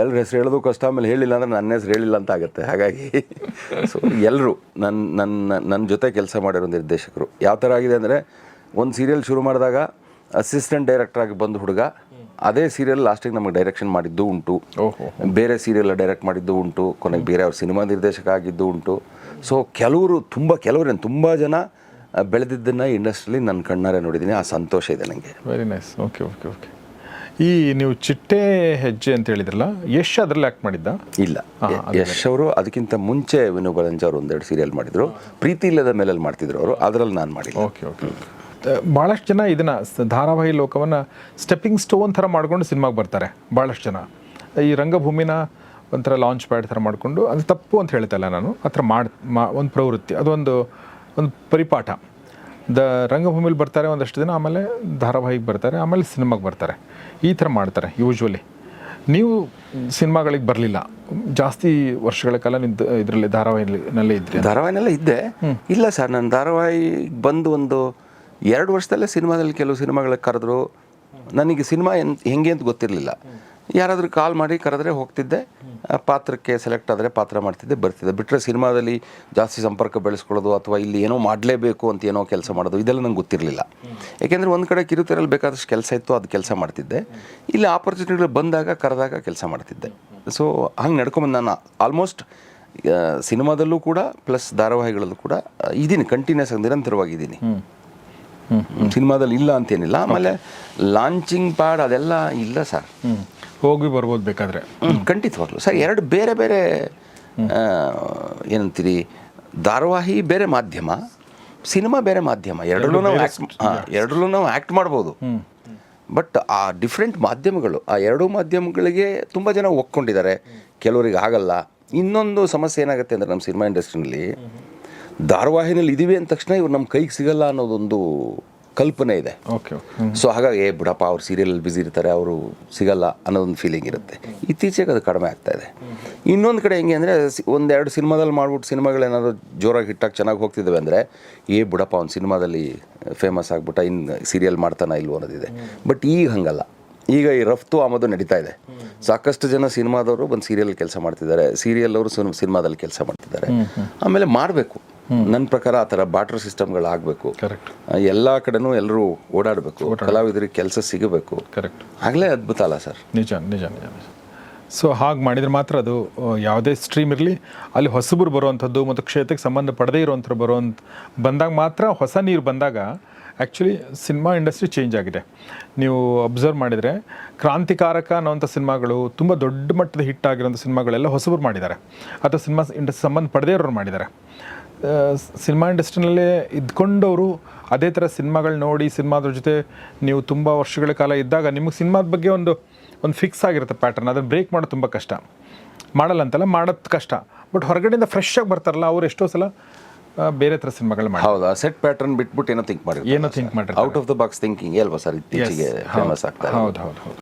Speaker 2: ಎಲ್ಲರ ಹೆಸರು ಹೇಳೋದು ಕಷ್ಟ ಆಮೇಲೆ ಹೇಳಿಲ್ಲ ಅಂದರೆ ನನ್ನ ಹೆಸರು ಹೇಳಿಲ್ಲ ಅಂತ ಆಗುತ್ತೆ. ಹಾಗಾಗಿ ಸೊ ಎಲ್ಲರೂ ನನ್ನ ನನ್ನ ನನ್ನ ಜೊತೆ ಕೆಲಸ ಮಾಡಿರೋ ನಿರ್ದೇಶಕರು. ಯಾವ ಥರ ಆಗಿದೆ ಅಂದರೆ ಒಂದು ಸೀರಿಯಲ್ ಶುರು ಮಾಡಿದಾಗ ಅಸಿಸ್ಟೆಂಟ್ ಡೈರೆಕ್ಟರ್ ಆಗಿ ಬಂದ ಹುಡುಗ ಅದೇ ಸೀರಿಯಲ್ ಲಾಸ್ಟಿಗೆ ನಮಗೆ ಡೈರೆಕ್ಷನ್ ಮಾಡಿದ್ದು ಉಂಟು.
Speaker 1: ಓಹೋ.
Speaker 2: ಬೇರೆ ಸೀರಿಯಲ್ ಡೈರೆಕ್ಟ್ ಮಾಡಿದ್ದು ಉಂಟು ಕೊನೆಗೆ ಬೇರೆ ಅವ್ರ ಸಿನಿಮಾ ನಿರ್ದೇಶಕ ಆಗಿದ್ದು ಉಂಟು. ಸೊ ಕೆಲವರು ತುಂಬ ಕೆಲವರೇನು ತುಂಬ ಜನ ಬೆಳೆದಿದ್ದನ್ನು ಇಂಡಸ್ಟ್ರಿಲಿ ನನ್ನ ಕಣ್ಣಾರೆ ನೋಡಿದ್ದೀನಿ ಆ ಸಂತೋಷ ಇದೆ ನನಗೆ
Speaker 1: very nice okay okay okay ಈ ನೀವು ಚಿಟ್ಟೆ ಹೆಜ್ಜೆ ಅಂತ ಹೇಳಿದ್ರಲ್ಲ ಯಶ್ ಅದರಲ್ಲಿ ಆ್ಯಕ್ಟ್ ಮಾಡಿದ್ದ?
Speaker 2: ಇಲ್ಲ. ಯಶ್ ಅವರು ಅದಕ್ಕಿಂತ ಮುಂಚೆ ವಿನು ಬಲಂಜ ಅವರು ಒಂದೆರಡು ಸೀರಿಯಲ್ ಮಾಡಿದ್ರು. ಪ್ರೀತಿ ಇಲ್ಲದ ಮೇಲೆ ಮಾಡ್ತಿದ್ರು ಅವರು. ಅದರಲ್ಲಿ ನಾನು ಮಾಡಿಲ್ಲ.
Speaker 1: ಓಕೆ ಓಕೆ ಭಾಳಷ್ಟು ಜನ ಇದನ್ನು ಧಾರಾವಾಹಿ ಲೋಕವನ್ನು ಸ್ಟೆಪ್ಪಿಂಗ್ ಸ್ಟೋನ್ ಥರ ಮಾಡ್ಕೊಂಡು ಸಿನಿಮಾಗೆ ಬರ್ತಾರೆ ಭಾಳಷ್ಟು ಜನ. ಈ ರಂಗಭೂಮಿನ ಒಂಥರ ಲಾಂಚ್ ಪ್ಯಾಡ್ ಥರ ಮಾಡಿಕೊಂಡು ಅದು ತಪ್ಪು ಅಂತ ಹೇಳ್ತಲ್ಲ ನಾನು ಆ ಥರ ಮಾಡಿ ಮಾ ಒಂದು ಪ್ರವೃತ್ತಿ ಅದೊಂದು ಒಂದು ಪರಿಪಾಠ. ದ ರಂಗಭೂಮಿಲಿ ಬರ್ತಾರೆ ಒಂದಷ್ಟು ದಿನ ಆಮೇಲೆ ಧಾರಾವಾಹಿಗೆ ಬರ್ತಾರೆ ಆಮೇಲೆ ಸಿನಿಮಾಗೆ ಬರ್ತಾರೆ. ಈ ಥರ ಮಾಡ್ತಾರೆ ಯೂಶ್ವಲಿ ನೀವು ಸಿನಿಮಾಗಳಿಗೆ ಬರಲಿಲ್ಲ ಜಾಸ್ತಿ ವರ್ಷಗಳ ಕಾಲ ನಿಂತು ಇದರಲ್ಲಿ ಧಾರಾವಾಹಿನಲ್ಲೇ ಇದ್ರಿ
Speaker 2: ಧಾರಾವಾಹಿನೆಲ್ಲ ಇದ್ದೆ. ಇಲ್ಲ ಸರ್ ನಾನು ಧಾರಾವಾಹಿ ಬಂದು ಒಂದು ಎರಡು ವರ್ಷದಲ್ಲೇ ಸಿನಿಮಾದಲ್ಲಿ ಕೆಲವು ಸಿನಿಮಾಗಳಿಗೆ ಕರೆದ್ರು. ನನಗೆ ಸಿನಿಮಾ ಎನ್ ಹೆಂಗೆ ಅಂತ ಗೊತ್ತಿರಲಿಲ್ಲ. ಯಾರಾದರೂ ಕಾಲ್ ಮಾಡಿ ಕರೆದ್ರೆ ಹೋಗ್ತಿದ್ದೆ. ಪಾತ್ರಕ್ಕೆ ಸೆಲೆಕ್ಟ್ ಆದರೆ ಪಾತ್ರ ಮಾಡ್ತಿದ್ದೆ, ಬರ್ತಿದ್ದೆ. ಬಿಟ್ಟರೆ ಸಿನಿಮಾದಲ್ಲಿ ಜಾಸ್ತಿ ಸಂಪರ್ಕ ಬೆಳೆಸ್ಕೊಳ್ಳೋದು ಅಥವಾ ಇಲ್ಲಿ ಏನೋ ಮಾಡಲೇಬೇಕು ಅಂತ ಏನೋ ಕೆಲಸ ಮಾಡೋದು, ಇದೆಲ್ಲ ನಂಗೆ ಗೊತ್ತಿರಲಿಲ್ಲ. ಯಾಕೆಂದರೆ ಒಂದು ಕಡೆ ಕಿರುತೆರಲ್ಲಿ ಬೇಕಾದಷ್ಟು ಕೆಲಸ ಇತ್ತು, ಅದು ಕೆಲಸ ಮಾಡ್ತಿದ್ದೆ. ಇಲ್ಲಿ ಆಪರ್ಚುನಿಟಿಗಳು ಬಂದಾಗ, ಕರೆದಾಗ ಕೆಲಸ ಮಾಡ್ತಿದ್ದೆ. ಸೊ ಹಂಗೆ ನಡ್ಕೊಂಬಂದು ನಾನು ಆಲ್ಮೋಸ್ಟ್ ಸಿನಿಮಾದಲ್ಲೂ ಕೂಡ ಪ್ಲಸ್ ಧಾರಾವಾಹಿಗಳಲ್ಲೂ ಕೂಡ ಇದ್ದೀನಿ ಕಂಟಿನ್ಯೂಸ್ ಆಗಿ ನಿರಂತರವಾಗಿದ್ದೀನಿ ಸಿನಿಮಾದಲ್ಲಿ ಇಲ್ಲ ಅಂತೇನಿಲ್ಲ. ಆಮೇಲೆ ಲಾಂಚಿಂಗ್ ಪ್ಯಾಡ್ ಅದೆಲ್ಲ ಇಲ್ಲ ಸರ್.
Speaker 1: ಹೋಗಿ ಬರ್ಬೋದು ಬೇಕಾದರೆ.
Speaker 2: ಖಂಡಿತವಾಗ್ಲು ಸರ್ ಎರಡು ಬೇರೆ ಬೇರೆ ಏನಂತೀರಿ ಧಾರಾವಾಹಿ ಬೇರೆ ಮಾಧ್ಯಮ ಸಿನಿಮಾ ಬೇರೆ ಮಾಧ್ಯಮ ಎರಡರಲ್ಲೂ ನಾವು ಆ್ಯಕ್ಟ್ ಎರಡರಲ್ಲೂ ನಾವು ಆ್ಯಕ್ಟ್ ಮಾಡ್ಬೋದು. ಬಟ್ ಆ ಡಿಫ್ರೆಂಟ್ ಮಾಧ್ಯಮಗಳು ಆ ಎರಡೂ ಮಾಧ್ಯಮಗಳಿಗೆ ತುಂಬ ಜನ ಒಕ್ಕೊಂಡಿದ್ದಾರೆ. ಕೆಲವರಿಗೆ ಆಗಲ್ಲ. ಇನ್ನೊಂದು ಸಮಸ್ಯೆ ಏನಾಗುತ್ತೆ ಅಂದರೆ ನಮ್ಮ ಸಿನಿಮಾ ಇಂಡಸ್ಟ್ರಿನಲ್ಲಿ ಧಾರಾವಾಹಿನಲ್ಲಿ ಇದೀವಿ ಅಂದ ತಕ್ಷಣ ಇವ್ರು ನಮ್ಮ ಕೈಗೆ ಸಿಗಲ್ಲ ಅನ್ನೋದೊಂದು ಕಲ್ಪನೆ ಇದೆ.
Speaker 1: ಓಕೆ
Speaker 2: ಸೊ ಹಾಗಾಗಿ ಏ ಬಿಡಪ್ಪ ಅವ್ರು ಸೀರಿಯಲಲ್ಲಿ ಬ್ಯುಸಿ ಇರ್ತಾರೆ ಅವರು ಸಿಗಲ್ಲ ಅನ್ನೋದೊಂದು ಫೀಲಿಂಗ್ ಇರುತ್ತೆ. ಇತ್ತೀಚೆಗೆ ಅದು ಕಡಿಮೆ ಆಗ್ತಾ ಇದೆ. ಇನ್ನೊಂದು ಕಡೆ ಹೆಂಗೆ ಅಂದರೆ ಒಂದೆರಡು ಸಿನಿಮಾದಲ್ಲಿ ಮಾಡ್ಬಿಟ್ಟು ಸಿನಿಮಾಗಳೇನಾದ್ರು ಜೋರಾಗಿ ಹಿಟ್ಟಾಗಿ ಚೆನ್ನಾಗಿ ಹೋಗ್ತಿದ್ದಾವೆ ಅಂದರೆ ಏ ಬಿಡಪ್ಪ ಅವ್ನು ಸಿನಿಮಾದಲ್ಲಿ ಫೇಮಸ್ ಆಗ್ಬಿಟ್ಟ ಇನ್ನು ಸೀರಿಯಲ್ ಮಾಡ್ತಾನ ಇಲ್ವೋ ಅನ್ನೋದಿದೆ. ಬಟ್ ಈಗ ಹಂಗಲ್ಲ. ಈಗ ಈ ರಫ್ತು ಆಮದು ನಡೀತಾ ಇದೆ. ಸಾಕಷ್ಟು ಜನ ಸಿನಿಮಾದವರು ಬಂದು ಸೀರಿಯಲ್ ಕೆಲಸ ಮಾಡ್ತಿದ್ದಾರೆ ಸೀರಿಯಲ್ ಅವರು ಸಿನಿಮಾದಲ್ಲಿ ಕೆಲಸ ಮಾಡ್ತಿದ್ದಾರೆ. ಆಮೇಲೆ ಮಾಡಬೇಕು. ನನ್ನ ಪ್ರಕಾರ ಆ ಥರ ಬಾಟ್ರ್ ಸಿಸ್ಟಮ್ಗಳು ಆಗಬೇಕು
Speaker 1: ಕರೆಕ್ಟ್
Speaker 2: ಎಲ್ಲ ಕಡೆನೂ ಎಲ್ಲರೂ ಓಡಾಡಬೇಕು. ಕಲಾವಿದರಿಗೆ ಕೆಲಸ ಸಿಗಬೇಕು.
Speaker 1: ಕರೆಕ್ಟ್
Speaker 2: ಆಗಲೇ ಅದ್ಭುತ ಅಲ್ಲ ಸರ್.
Speaker 1: ನಿಜ ನಿಜ ನಿಜ ನಿಜ. ಸೊ ಹಾಗೆ ಮಾಡಿದರೆ ಮಾತ್ರ ಅದು ಯಾವುದೇ ಸ್ಟ್ರೀಮ್ ಇರಲಿ ಅಲ್ಲಿ ಹೊಸಬರು ಬರುವಂಥದ್ದು ಮತ್ತು ಕ್ಷೇತ್ರಕ್ಕೆ ಸಂಬಂಧ ಪಡೆದೇ ಇರುವಂಥವ್ರು ಬರುವಂಥ ಬಂದಾಗ ಮಾತ್ರ ಹೊಸ ನೀರು ಬಂದಾಗ ಆ್ಯಕ್ಚುಲಿ ಸಿನಿಮಾ ಇಂಡಸ್ಟ್ರಿ ಚೇಂಜ್ ಆಗಿದೆ. ನೀವು ಅಬ್ಸರ್ವ್ ಮಾಡಿದರೆ ಕ್ರಾಂತಿಕಾರಕ ಅನ್ನೋಂಥ ಸಿನಿಮಾಗಳು ತುಂಬ ದೊಡ್ಡ ಮಟ್ಟದ ಹಿಟ್ ಆಗಿರೋಂಥ ಸಿನಿಮಾಗಳೆಲ್ಲ ಹೊಸಬರು ಮಾಡಿದ್ದಾರೆ. ಅಥವಾ ಸಿನಿಮಾ ಇಂಡಸ್ಟ್ರಿ ಸಂಬಂಧ ಪಡೆದೇ ಇರೋರು ಮಾಡಿದ್ದಾರೆ. ಸಿನಿಮಾ ಇಂಡಸ್ಟ್ರಿನಲ್ಲೇ ಇದ್ಕೊಂಡವರು ಅದೇ ಥರ ಸಿನಿಮಾಗಳು ನೋಡಿ ಸಿನಿಮಾದ್ರ ಜೊತೆ ನೀವು ತುಂಬ ವರ್ಷಗಳ ಕಾಲ ಇದ್ದಾಗ ನಿಮಗೆ ಸಿನಿಮಾದ ಬಗ್ಗೆ ಒಂದು ಒಂದು ಫಿಕ್ಸ್ ಆಗಿರುತ್ತೆ ಪ್ಯಾಟರ್ನ್ ಅದನ್ನು ಬ್ರೇಕ್ ಮಾಡೋದು ತುಂಬ ಕಷ್ಟ. ಮಾಡಲ್ಲ ಅಂತಲ್ಲ ಮಾಡೋದು ಕಷ್ಟ. ಬಟ್ ಹೊರಗಡೆಯಿಂದ ಫ್ರೆಶ್ ಆಗಿ ಬರ್ತಾರಲ್ಲ ಅವ್ರು ಎಷ್ಟೋ ಸಲ ಬೇರೆ ಥರ ಸಿನಿಮಾಗಳು ಮಾಡಿ
Speaker 2: ಹೌದು ಆ ಸೆಟ್ ಪ್ಯಾಟರ್ನ್ ಬಿಟ್ಬಿಟ್ಟು ಏನೋ ಥಿಂಕ್ ಮಾಡಿ
Speaker 1: ಏನೋ ಥಿಂಕ್ ಮಾಡಿ
Speaker 2: out of the box thinking ಅಲ್ವಾ ಸರ್ ಇತ್ತೀಚೆಗೆ ಫೇಮಸ್ ಆಗ್ತಾರೆ
Speaker 1: ಹೌದು ಹೌದು ಹೌದು.